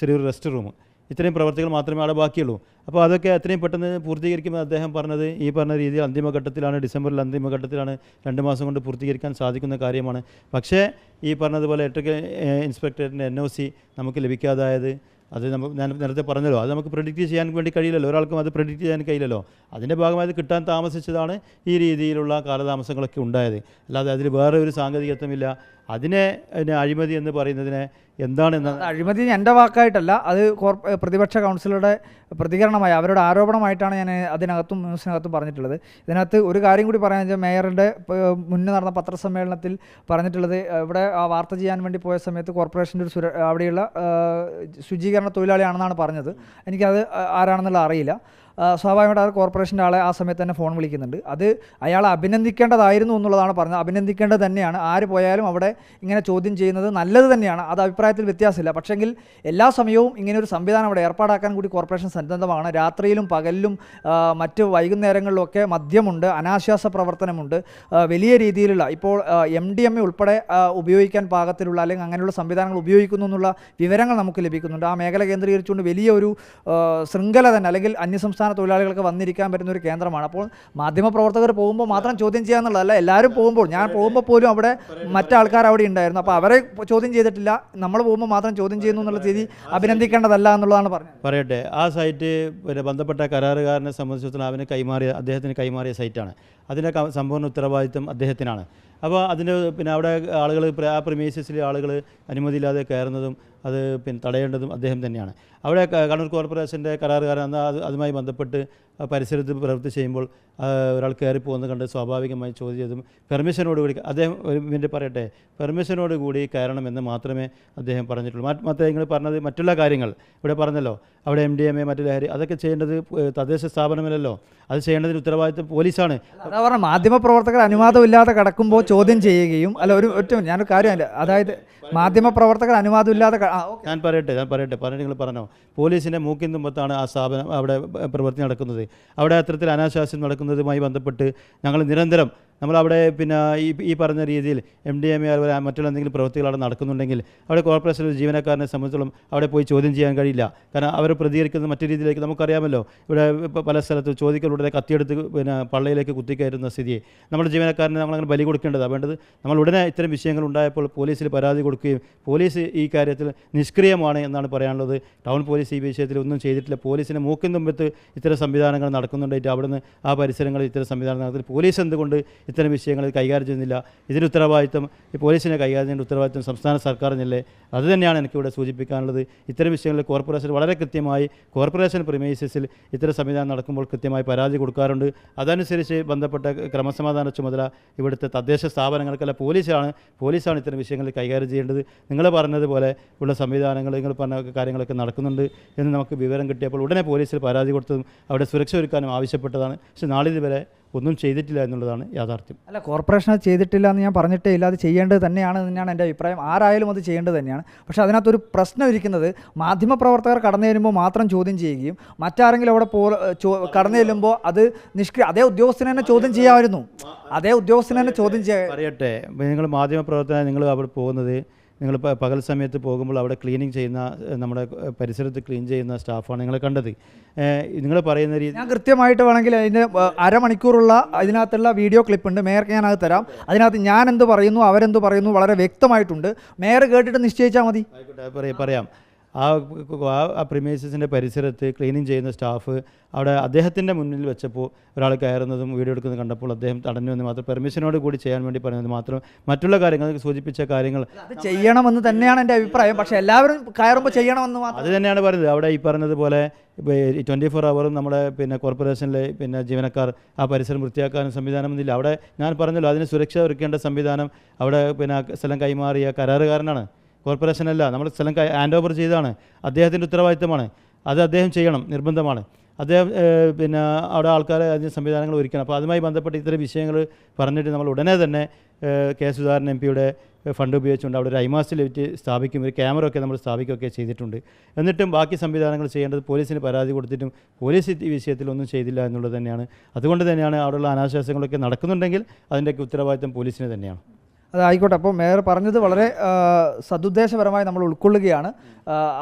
B: ചെറിയൊരു റെസ്റ്റ് റൂം ഇത്രയും പ്രവർത്തികൾ മാത്രമേ അവിടെ ബാക്കിയുള്ളൂ. അപ്പോൾ അതൊക്കെ എത്രയും പെട്ടെന്ന് പൂർത്തീകരിക്കുമെന്ന് അദ്ദേഹം പറഞ്ഞത് ഈ പറഞ്ഞ രീതിയിൽ അന്തിമഘട്ടത്തിലാണ് ഡിസംബറിൽ അന്തിമഘട്ടത്തിലാണ് രണ്ട് മാസം കൊണ്ട് പൂർത്തീകരിക്കാൻ സാധിക്കുന്ന കാര്യമാണ്. പക്ഷേ ഈ പറഞ്ഞതുപോലെ ഇലക്ട്രിക്കൽ ഇൻസ്പെക്ടറിന്റെ എൻ ഒ സി നമുക്ക് ലഭിക്കാതായത് അത് നമുക്ക് ഞാൻ നേരത്തെ പറഞ്ഞല്ലോ അത് നമുക്ക് പ്രെഡിക്റ്റ് ചെയ്യാൻ വേണ്ടി കഴിയില്ലല്ലോ. ഒരാൾക്കും അത് പ്രെഡിക്റ്റ് ചെയ്യാൻ കഴിയില്ലല്ലോ. അതിന്റെ ഭാഗമായി കിട്ടാൻ താമസിച്ചതാണ് ഈ രീതിയിലുള്ള കാലതാമസങ്ങളൊക്കെ ഉണ്ടായത്. അല്ലാതെ അതിൽ വേറെ ഒരു സാങ്കേതികത്വമില്ല. അതിനെ അഴിമതി എന്ന് പറയുന്നതിനെ എന്താണെന്ന്
A: അഴിമതി എന്റെ വാക്കായിട്ടല്ല. അത് പ്രതിപക്ഷ കൗൺസിലറുടെ പ്രതികരണമായി അവരുടെ ആരോപണമായിട്ടാണ് ഞാൻ അതിനകത്തും ന്യൂസിനകത്തും പറഞ്ഞിട്ടുള്ളത്. ഇതിനകത്ത് ഒരു കാര്യം കൂടി പറയാൻ വെച്ചാൽ മേയറുടെ മുന്നേ നടന്ന പത്രസമ്മേളനത്തിൽ പറഞ്ഞിട്ടുള്ളത് ഇവിടെ ആ വാർത്ത ചെയ്യാൻ വേണ്ടി പോയ സമയത്ത് കോർപ്പറേഷന്റെ ഒരു സുര അവിടെയുള്ള ശുചീകരണ തൊഴിലാളിയാണെന്നാണ് പറഞ്ഞത്. എനിക്കത് ആരാണെന്നുള്ള അറിയില്ല. സ്വാഭാവികമായിട്ട് അത് കോർപ്പറേഷന്റെ ആളെ ആ സമയത്ത് തന്നെ ഫോൺ വിളിക്കുന്നുണ്ട്. അത് അയാളെ അഭിനന്ദിക്കേണ്ടതായിരുന്നു എന്നുള്ളതാണ് പറഞ്ഞത്. അഭിനന്ദിക്കേണ്ടത് തന്നെയാണ്. ആര് പോയാലും അവിടെ ഇങ്ങനെ ചോദ്യം ചെയ്യുന്നത് നല്ലത് തന്നെയാണ്. അത് അഭിപ്രായത്തിൽ വ്യത്യാസമില്ല. പക്ഷെങ്കിൽ എല്ലാ സമയവും ഇങ്ങനെ ഒരു സംവിധാനം അവിടെ ഏർപ്പാടാക്കാൻ കൂടി കോർപ്പറേഷൻ സന്നദ്ധമാണ്. രാത്രിയിലും പകലിലും മറ്റ് വൈകുന്നേരങ്ങളിലൊക്കെ മദ്യമുണ്ട് അനാശ്വാസ പ്രവർത്തനമുണ്ട്. വലിയ രീതിയിലുള്ള ഇപ്പോൾ എം ഡി എം എ ഉൾപ്പെടെ ഉപയോഗിക്കാൻ പാകത്തിലുള്ള അല്ലെങ്കിൽ അങ്ങനെയുള്ള സംവിധാനങ്ങൾ ഉപയോഗിക്കുന്നു എന്നുള്ള വിവരങ്ങൾ നമുക്ക് ലഭിക്കുന്നുണ്ട്. ആ മേഖല കേന്ദ്രീകരിച്ചുകൊണ്ട് വലിയ ഒരു ശൃംഖല തന്നെ അല്ലെങ്കിൽ അന്യസംസ്ഥാന തൊഴിലാളികൾക്ക് വന്നിരിക്കാൻ പറ്റുന്ന ഒരു കേന്ദ്രമാണ്. അപ്പോൾ മാധ്യമപ്രവർത്തകർ പോകുമ്പോൾ മാത്രം ചോദ്യം ചെയ്യാന്നുള്ളതല്ല എല്ലാവരും പോകുമ്പോൾ ഞാൻ പോകുമ്പോൾ പോലും അവിടെ മറ്റാൾക്കാർ അവിടെ ഉണ്ടായിരുന്നു. അപ്പോൾ അവരെ ചോദ്യം ചെയ്തിട്ടില്ല നമ്മൾ പോകുമ്പോൾ മാത്രം ചോദ്യം ചെയ്യുന്നു എന്നുള്ള രീതി അഭിനന്ദിക്കേണ്ടതല്ല എന്നുള്ളതാണ് പറഞ്ഞത്.
B: പറയട്ടെ ആ സൈറ്റ് പിന്നെ ബന്ധപ്പെട്ട കരാറുകാരനെ സംബന്ധിച്ചിടത്തോളം അവന് കൈമാറിയ അദ്ദേഹത്തിന് കൈമാറിയ സൈറ്റാണ്. അതിന്റെ സമ്പൂർണ ഉത്തരവാദിത്വം അദ്ദേഹത്തിനാണ്. അപ്പോൾ അതിന് പിന്നെ അവിടെ ആളുകൾ ആ പ്രിമേസസിലെ ആളുകൾ അനുമതിയില്ലാതെ കയറുന്നതും അത് പിന്നെ തടയേണ്ടതും അദ്ദേഹം തന്നെയാണ്. അവിടെ കണ്ണൂർ കോർപ്പറേഷന്റെ കരാറുകാരൻ അതുമായി ബന്ധപ്പെട്ട് പരിസരത്ത് പ്രവൃത്തി ചെയ്യുമ്പോൾ ഒരാൾ കയറി പോകുന്നത് കണ്ട് സ്വാഭാവികമായി ചോദ്യം ചെയ്തും പെർമിഷനോടുകൂടി അദ്ദേഹം ഒരു മിനിറ്റ് പറയട്ടെ പെർമിഷനോട് കൂടി കയറണമെന്ന് മാത്രമേ അദ്ദേഹം പറഞ്ഞിട്ടുള്ളൂ. മറ്റ് നിങ്ങൾ പറഞ്ഞത് മറ്റുള്ള കാര്യങ്ങൾ ഇവിടെ പറഞ്ഞല്ലോ അവിടെ എം ഡി എം എ മറ്റു ലഹരി അതൊക്കെ ചെയ്യേണ്ടത് തദ്ദേശ സ്ഥാപനമല്ലല്ലോ അത് ചെയ്യേണ്ടതിന് ഉത്തരവാദിത്വം പോലീസാണ്.
A: മാധ്യമപ്രവർത്തകർ അനുവാദമില്ലാതെ കടക്കുമ്പോൾ ചോദ്യം ചെയ്യുകയും അല്ല ഒരു ഒറ്റ ഞാനൊരു കാര്യമല്ല അതായത് മാധ്യമപ്രവർത്തകർ അനുവാദമില്ലാതെ
B: ഞാൻ പറയട്ടെ ഞാൻ പറയട്ടെ. പറഞ്ഞിട്ട് നിങ്ങൾ പറഞ്ഞോ. പോലീസിന്റെ മൂക്കിൻ തുമ്പത്താണ് ആ സ്ഥാപനം അവിടെ പ്രവൃത്തി നടക്കുന്നത്. അവിടെ അത്തരത്തിൽ അനാശാസ്യം നടക്കുന്നതുമായി ബന്ധപ്പെട്ട് ഞങ്ങൾ നിരന്തരം നമ്മളവിടെ പിന്നെ ഈ ഈ പറഞ്ഞ രീതിയിൽ എം ഡി എം എ അതുപോലെ മറ്റുള്ള എന്തെങ്കിലും പ്രവൃത്തികൾ അവിടെ നടക്കുന്നുണ്ടെങ്കിൽ അവിടെ കോർപ്പറേഷൻ ജീവനക്കാരനെ സംബന്ധിച്ചോളം അവിടെ പോയി ചോദ്യം ചെയ്യാൻ കഴിയില്ല. കാരണം അവർ പ്രതികരിക്കുന്നത് മറ്റു രീതിയിലേക്ക് നമുക്കറിയാമല്ലോ. ഇവിടെ പല സ്ഥലത്ത് ചോദിക്കലുടനെ കത്തിയെടുത്ത് പിന്നെ പള്ളയിലേക്ക് കുത്തിക്കയറുന്ന സ്ഥിതി നമ്മുടെ ജീവനക്കാരനെ നമ്മളങ്ങനെ ബലി കൊടുക്കേണ്ടതാണ് വേണ്ടത് നമ്മൾ ഉടനെ ഇത്തരം വിഷയങ്ങൾ ഉണ്ടായപ്പോൾ പോലീസിൽ പരാതി കൊടുക്കുകയും പോലീസ് ഈ കാര്യത്തിൽ നിഷ്ക്രിയമാണ് എന്നാണ് പറയാനുള്ളത്. ടൗൺ പോലീസ് ഈ വിഷയത്തിൽ ഒന്നും ചെയ്തിട്ടില്ല. പോലീസിന് മൂക്കിൻ തുമ്പത്ത് ഇത്തരം സംവിധാനങ്ങൾ നടക്കുന്നുണ്ടായിട്ട് അവിടുന്ന് ആ പരിസരങ്ങളിൽ ഇത്തരം സംവിധാനം നടത്തി പോലീസ് എന്തുകൊണ്ട് ഇത്തരം വിഷയങ്ങൾ കൈകാര്യം ചെയ്യുന്നില്ല. ഇതിന്റെ ഉത്തരവാദിത്വം ഈ പോലീസിനെ കൈകാര്യം ചെയ്യേണ്ട ഉത്തരവാദിത്വം സംസ്ഥാന സർക്കാരിനല്ലേ? അത് തന്നെയാണ് എനിക്കിവിടെ സൂചിപ്പിക്കാനുള്ളത്. ഇത്തരം വിഷയങ്ങളിൽ കോർപ്പറേഷൻ വളരെ കൃത്യമായി കോർപ്പറേഷൻ പ്രിമൈസസിൽ ഇത്തരം സംവിധാനം നടക്കുമ്പോൾ കൃത്യമായി പരാതി കൊടുക്കാറുണ്ട്. അതനുസരിച്ച് ബന്ധപ്പെട്ട ക്രമസമാധാന ചുമതല ഇവിടുത്തെ തദ്ദേശ സ്ഥാപനങ്ങൾക്കല്ല പോലീസാണ് പോലീസാണ് ഇത്തരം വിഷയങ്ങൾ കൈകാര്യം ചെയ്യേണ്ടത്. നിങ്ങൾ പറഞ്ഞതുപോലെ ഉള്ള സംവിധാനങ്ങൾ നിങ്ങൾ പറഞ്ഞ കാര്യങ്ങളൊക്കെ നടക്കുന്നുണ്ട് എന്ന് നമുക്ക് വിവരം കിട്ടിയപ്പോൾ ഉടനെ പോലീസിൽ പരാതി കൊടുത്തതും അവിടെ സുരക്ഷ ഒരുക്കാനും ആവശ്യപ്പെട്ടതാണ്. പക്ഷേ നാളിതുവരെ ഒന്നും ചെയ്തിട്ടില്ല എന്നുള്ളതാണ് യാഥാർത്ഥ്യം.
A: അല്ല കോർപ്പറേഷൻ അത് ചെയ്തിട്ടില്ല എന്ന് ഞാൻ പറഞ്ഞിട്ടേ ഇല്ല. അത് ചെയ്യേണ്ടത് തന്നെയാണ് തന്നെയാണ് എന്റെ അഭിപ്രായം. ആരായാലും അത് ചെയ്യേണ്ടത് തന്നെയാണ്. പക്ഷേ അതിനകത്തൊരു പ്രശ്നം ഇരിക്കുന്നത് മാധ്യമപ്രവർത്തകർ കടന്നു ചെല്ലുമ്പോൾ മാത്രം ചോദ്യം ചെയ്യുകയും മറ്റാരെങ്കിലും അവിടെ പോ കടന്നു ചെല്ലുമ്പോൾ അത് നിഷ്ക്രിയ അതേ ഉദ്യോഗസ്ഥനെ തന്നെ ചോദ്യം ചെയ്യാമായിരുന്നു. അതേ ഉദ്യോഗസ്ഥനെ തന്നെ ചോദ്യം ചെയ്യാൻ
B: പറയട്ടെ നിങ്ങൾ മാധ്യമപ്രവർത്തന നിങ്ങൾ അവിടെ പോകുന്നത് നിങ്ങൾ പകൽ സമയത്ത് പോകുമ്പോൾ അവിടെ ക്ലീനിങ് ചെയ്യുന്ന നമ്മുടെ പരിസരത്ത് ക്ലീൻ ചെയ്യുന്ന സ്റ്റാഫാണ് നിങ്ങൾ കണ്ടത്. നിങ്ങൾ പറയുന്ന രീതി
A: ഞാൻ കൃത്യമായിട്ട് വേണമെങ്കിൽ അതിന് അരമണിക്കൂറുള്ള അതിനകത്തുള്ള വീഡിയോ ക്ലിപ്പ് ഉണ്ട് മേയർക്ക് ഞാൻ അത് തരാം. അതിനകത്ത് ഞാൻ എന്ത് പറയുന്നു അവരെന്ത് പറയുന്നു വളരെ വ്യക്തമായിട്ടുണ്ട്. മേയർ കേട്ടിട്ട് നിശ്ചയിച്ചാൽ മതി.
B: പറയാം. ആ ആ- പ്രിമൈസസിന്റെ പരിസരത്ത് ക്ലീനിങ് ചെയ്യുന്ന സ്റ്റാഫ് അവിടെ അദ്ദേഹത്തിന്റെ മുന്നിൽ വെച്ചപ്പോൾ ഒരാൾ കയറുന്നതും വീഡിയോ എടുക്കുന്നതും കണ്ടപ്പോൾ അദ്ദേഹം തടഞ്ഞു എന്ന് മാത്രം പെർമിഷനോട് കൂടി ചെയ്യാൻ വേണ്ടി പറയുന്നത് മാത്രം മറ്റുള്ള കാര്യങ്ങൾ സൂചിപ്പിച്ച കാര്യങ്ങൾ
A: അത് ചെയ്യണമെന്ന് തന്നെയാണ് എന്റെ അഭിപ്രായം. പക്ഷേ എല്ലാവരും കയറുമ്പോൾ ചെയ്യണമെന്ന്
B: അത് തന്നെയാണ് പറയുന്നത് അവിടെ ഈ പറഞ്ഞതുപോലെ ട്വന്റി ഫോർ അവറും നമ്മുടെ പിന്നെ കോർപ്പറേഷനിലെ പിന്നെ ജീവനക്കാർ ആ പരിസരം വൃത്തിയാക്കാനും സംവിധാനമൊന്നുമില്ല അവിടെ ഞാൻ പറഞ്ഞല്ലോ അതിന് സുരക്ഷ ഒരുക്കേണ്ട സംവിധാനം അവിടെ പിന്നെ സ്ഥലം കൈമാറിയ കരാറുകാരനാണ്. കോർപ്പറേഷനല്ല നമ്മൾ സ്ഥലം ഹാൻഡ് ഓവർ ചെയ്തതാണ്. അദ്ദേഹത്തിന്റെ ഉത്തരവാദിത്തമാണ് അത് അദ്ദേഹം ചെയ്യണം നിർബന്ധമാണ്. അദ്ദേഹം പിന്നെ അവിടെ ആൾക്കാരെ അതിന് സംവിധാനങ്ങൾ ഒരുക്കണം. അപ്പോൾ അതുമായി ബന്ധപ്പെട്ട് ഇത്തരം വിഷയങ്ങൾ പറഞ്ഞിട്ട് നമ്മൾ ഉടനെ തന്നെ കെ സുധാകരൻ എം പിയുടെ ഫണ്ട് ഉപയോഗിച്ചുകൊണ്ട് അവിടെ ഒരു ഐമാസ് ലൈറ്റ് സ്ഥാപിക്കും ഒരു ക്യാമറ ഒക്കെ നമ്മൾ സ്ഥാപിക്കുകയൊക്കെ ചെയ്തിട്ടുണ്ട്. എന്നിട്ടും ബാക്കി സംവിധാനങ്ങൾ ചെയ്യേണ്ടത് പോലീസിന് പരാതി കൊടുത്തിട്ടും പോലീസ് ഈ വിഷയത്തിൽ ഒന്നും ചെയ്തില്ല എന്നുള്ളത് തന്നെയാണ്. അതുകൊണ്ട് തന്നെയാണ് അവിടെയുള്ള അനാശ്വാസങ്ങളൊക്കെ നടക്കുന്നുണ്ടെങ്കിൽ അതിന്റെയൊക്കെ ഉത്തരവാദിത്തം പോലീസിന് തന്നെയാണ്.
A: അതായിക്കോട്ടെ. അപ്പോൾ മേയർ പറഞ്ഞത് വളരെ സതുദ്ദേശപരമായി നമ്മൾ ഉൾക്കൊള്ളുകയാണ്.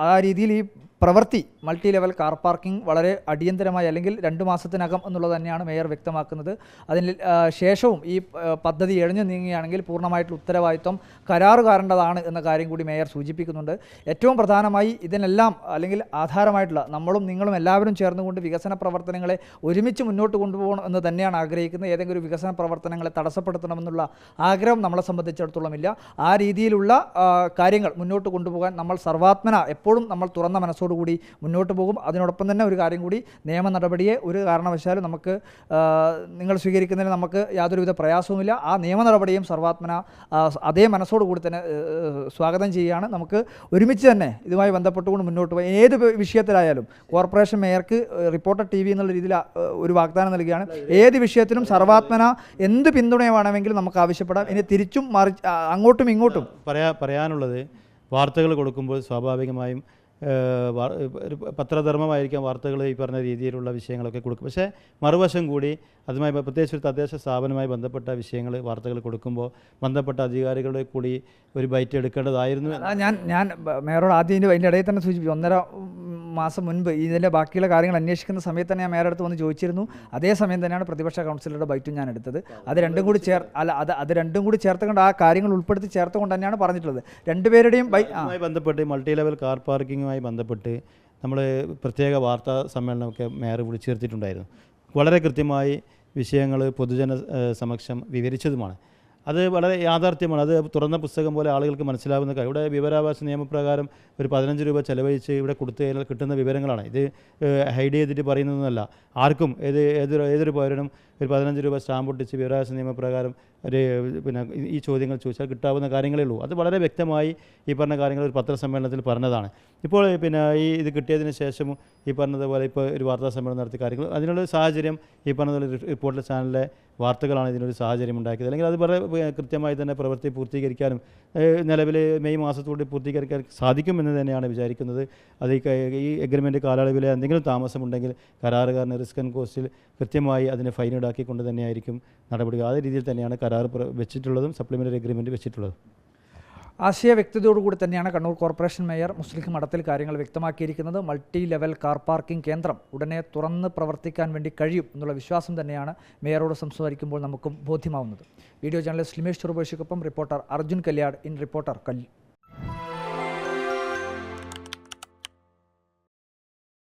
A: ആ രീതിയിൽ ഈ പ്രവൃത്തി മൾട്ടി ലെവൽ കാർ പാർക്കിംഗ് വളരെ അടിയന്തരമായി അല്ലെങ്കിൽ രണ്ട് മാസത്തിനകം എന്നുള്ളത് തന്നെയാണ് മേയർ വ്യക്തമാക്കുന്നത്. അതിന് ശേഷവും ഈ പദ്ധതി എഴഞ്ഞു നീങ്ങുകയാണെങ്കിൽ പൂർണമായിട്ടുള്ള ഉത്തരവാദിത്വം കരാറുകാരേണ്ടതാണ് എന്ന കാര്യം കൂടി മേയർ സൂചിപ്പിക്കുന്നുണ്ട്. ഏറ്റവും പ്രധാനമായി ഇതിനെല്ലാം അല്ലെങ്കിൽ ആധാരമായിട്ടുള്ള നമ്മളും നിങ്ങളും എല്ലാവരും ചേർന്നുകൊണ്ട് വികസന പ്രവർത്തനങ്ങളെ ഒരുമിച്ച് മുന്നോട്ട് കൊണ്ടുപോകണം എന്ന് തന്നെയാണ് ആഗ്രഹിക്കുന്നത്. ഏതെങ്കിലും ഒരു വികസന പ്രവർത്തനങ്ങളെ തടസ്സപ്പെടുത്തണമെന്നുള്ള ആഗ്രഹം നമ്മളെ സംബന്ധിച്ചിടത്തോളം ഇല്ല ആ രീതിയിലുള്ള കാര്യങ്ങൾ മുന്നോട്ട് കൊണ്ടുപോകാൻ നമ്മൾ സർവാത്മന എപ്പോഴും നമ്മൾ തുറന്ന മനസ്സോടുകൂടി മുന്നോട്ട് പോകും. അതിനോടൊപ്പം തന്നെ ഒരു കാര്യം കൂടി നിയമ നടപടിയെ ഒരു കാരണവശാലും നമുക്ക് നിങ്ങൾ സ്വീകരിക്കുന്നതിന് നമുക്ക് യാതൊരുവിധ പ്രയാസവുമില്ല. ആ നിയമ നടപടിയും സർവാത്മന അതേ മനസ്സോടുകൂടി തന്നെ സ്വാഗതം ചെയ്യുകയാണ്. നമുക്ക് ഒരുമിച്ച് തന്നെ ഇതുമായി ബന്ധപ്പെട്ടുകൊണ്ട് മുന്നോട്ട് പോയി. ഏത് വിഷയത്തിലായാലും കോർപ്പറേഷൻ മേയർക്ക് റിപ്പോർട്ടർ ടി വി എന്നുള്ള രീതിയിൽ ഒരു വാഗ്ദാനം നൽകുകയാണ്. ഏത് വിഷയത്തിലും സർവാത്മന എന്ത് പിന്തുണ വേണമെങ്കിലും നമുക്ക് ആവശ്യപ്പെടാം. ഇനി തിരിച്ചും മറി അങ്ങോട്ടും ഇങ്ങോട്ടും.
B: പറയാ പറയാനുള്ളത് വാർത്തകൾ കൊടുക്കുമ്പോൾ സ്വാഭാവികമായും ഒരു പത്രധർമ്മമായിരിക്കാം വാർത്തകൾ ഈ പറഞ്ഞ രീതിയിലുള്ള വിഷയങ്ങളൊക്കെ കൊടുക്കും. പക്ഷേ മറുവശം കൂടി അതുമായി പ്രത്യേകിച്ച് ഒരു തദ്ദേശ സ്ഥാപനവുമായി ബന്ധപ്പെട്ട വിഷയങ്ങൾ വാർത്തകൾ കൊടുക്കുമ്പോൾ ബന്ധപ്പെട്ട അധികാരികളുടെ കൂടി ഒരു ബൈറ്റ് എടുക്കേണ്ടതായിരുന്നു
A: ഞാൻ ഞാൻ മേയറോട് ആദ്യം അതിന്റെ ഇടയിൽ തന്നെ സൂചിപ്പിച്ചു. ഒന്നര മാസം മുൻപ് ഇതിന്റെ ബാക്കിയുള്ള കാര്യങ്ങൾ അന്വേഷിക്കുന്ന സമയത്ത് തന്നെ ഞാൻ മേരെ അടുത്ത് വന്ന് ചോദിച്ചിരുന്നു. അതേ സമയം തന്നെയാണ് പ്രതിപക്ഷ കൗൺസിലറുടെ ബൈറ്റും ഞാൻ എടുത്തത്. അത് രണ്ടും കൂടി ചേർ അല്ല അത് അത് രണ്ടും കൂടി ചേർത്തുകൊണ്ട് ആ കാര്യങ്ങൾ ഉൾപ്പെടുത്തി ചേർത്തുകൊണ്ട് തന്നെയാണ് പറഞ്ഞിട്ടുള്ളത്. രണ്ടുപേരുടെയും
B: ബന്ധപ്പെട്ട് മൾട്ടി ലെവൽ കാർ പാർക്കിങ്ങുമായി ബന്ധപ്പെട്ട് നമ്മൾ പ്രത്യേക വാർത്താ സമ്മേളനമൊക്കെ മേയർ വിളിച്ചു ചേർത്തിട്ടുണ്ടായിരുന്നു വളരെ കൃത്യമായി വിഷയങ്ങൾ പൊതുജന സമക്ഷം വിവരിച്ചതുമാണ്. അത് വളരെ യാഥാർത്ഥ്യമാണ്. അത് തുറന്ന പുസ്തകം പോലെ ആളുകൾക്ക് മനസ്സിലാവുന്ന കാര്യം. ഇവിടെ വിവരാവകാശ നിയമപ്രകാരം ഒരു പതിനഞ്ച് രൂപ ചെലവഴിച്ച് ഇവിടെ കൊടുത്തു കഴിഞ്ഞാൽ കിട്ടുന്ന വിവരങ്ങളാണ്. ഇത് ഹൈഡ് ചെയ്തിട്ട് പറയുന്നതൊന്നുമല്ല. ആർക്കും ഏത് ഏതൊരു ഏതൊരു പൗരനും ഒരു പതിനഞ്ച് രൂപ സ്റ്റാമ്പ് ഒട്ടിച്ച് വിവരാവകാശ നിയമപ്രകാരം ഒരു പിന്നെ ഈ- ചോദ്യങ്ങൾ ചോദിച്ചാൽ കിട്ടാവുന്ന കാര്യങ്ങളേ ഉള്ളൂ. അത് വളരെ വ്യക്തമായി ഈ പറഞ്ഞ കാര്യങ്ങൾ ഒരു പത്രസമ്മേളനത്തിൽ പറഞ്ഞതാണ്. ഇപ്പോൾ പിന്നെ ഈ ഇത് കിട്ടിയതിന് ശേഷം ഈ പറഞ്ഞതുപോലെ ഇപ്പോൾ ഒരു വാർത്താ സമ്മേളനം നടത്തിയ കാര്യങ്ങൾ അതിനുള്ള സാഹചര്യം ഈ പറഞ്ഞതുപോലെ റിപ്പോർട്ടർ ചാനലിലെ വാർത്തകളാണ് ഇതിനൊരു സാഹചര്യം ഉണ്ടാക്കിയത്. അല്ലെങ്കിൽ അത് വളരെ കൃത്യമായി തന്നെ പ്രവൃത്തി പൂർത്തീകരിക്കാനും നിലവിൽ മെയ് മാസത്തോടെ പൂർത്തീകരിക്കാൻ സാധിക്കുമെന്ന് തന്നെയാണ് വിചാരിക്കുന്നത്. അത് ഈ എഗ്രിമെന്റ് കാലയളവിൽ എന്തെങ്കിലും താമസമുണ്ടെങ്കിൽ കരാറുകാരന് റിസ്ക് ആൻഡ് കോസ്റ്റിൽ കൃത്യമായി അതിന് ഫൈൻ ഈടാക്കിക്കൊണ്ട് തന്നെയായിരിക്കും നടപടികൾ. ആ രീതിയിൽ തന്നെയാണ് കരാർ വെച്ചിട്ടുള്ളതും സപ്ലിമെന്ററി അഗ്രിമെന്റ് വെച്ചിട്ടുള്ളതും.
A: ആശയ വ്യക്തതയോടുകൂടി തന്നെയാണ് കണ്ണൂർ കോർപ്പറേഷൻ മേയർ മുസ്ലിം മഠത്തിൽ കാര്യങ്ങൾ വ്യക്തമാക്കിയിരിക്കുന്നത്. മൾട്ടി ലെവൽ കാർ പാർക്കിംഗ് കേന്ദ്രം ഉടനെ തുറന്ന് പ്രവർത്തിക്കാൻ വേണ്ടി കഴിയും എന്നുള്ള വിശ്വാസം തന്നെയാണ് മേയറോട് സംസാരിക്കുമ്പോൾ നമുക്കും ബോധ്യമാവുന്നത്. വീഡിയോ ജേർണലിസ്റ്റ് ലിമേഷ് ചെറുപേഷിക്കൊപ്പം reporter Arjun Kalyad in reporter കല്ല്.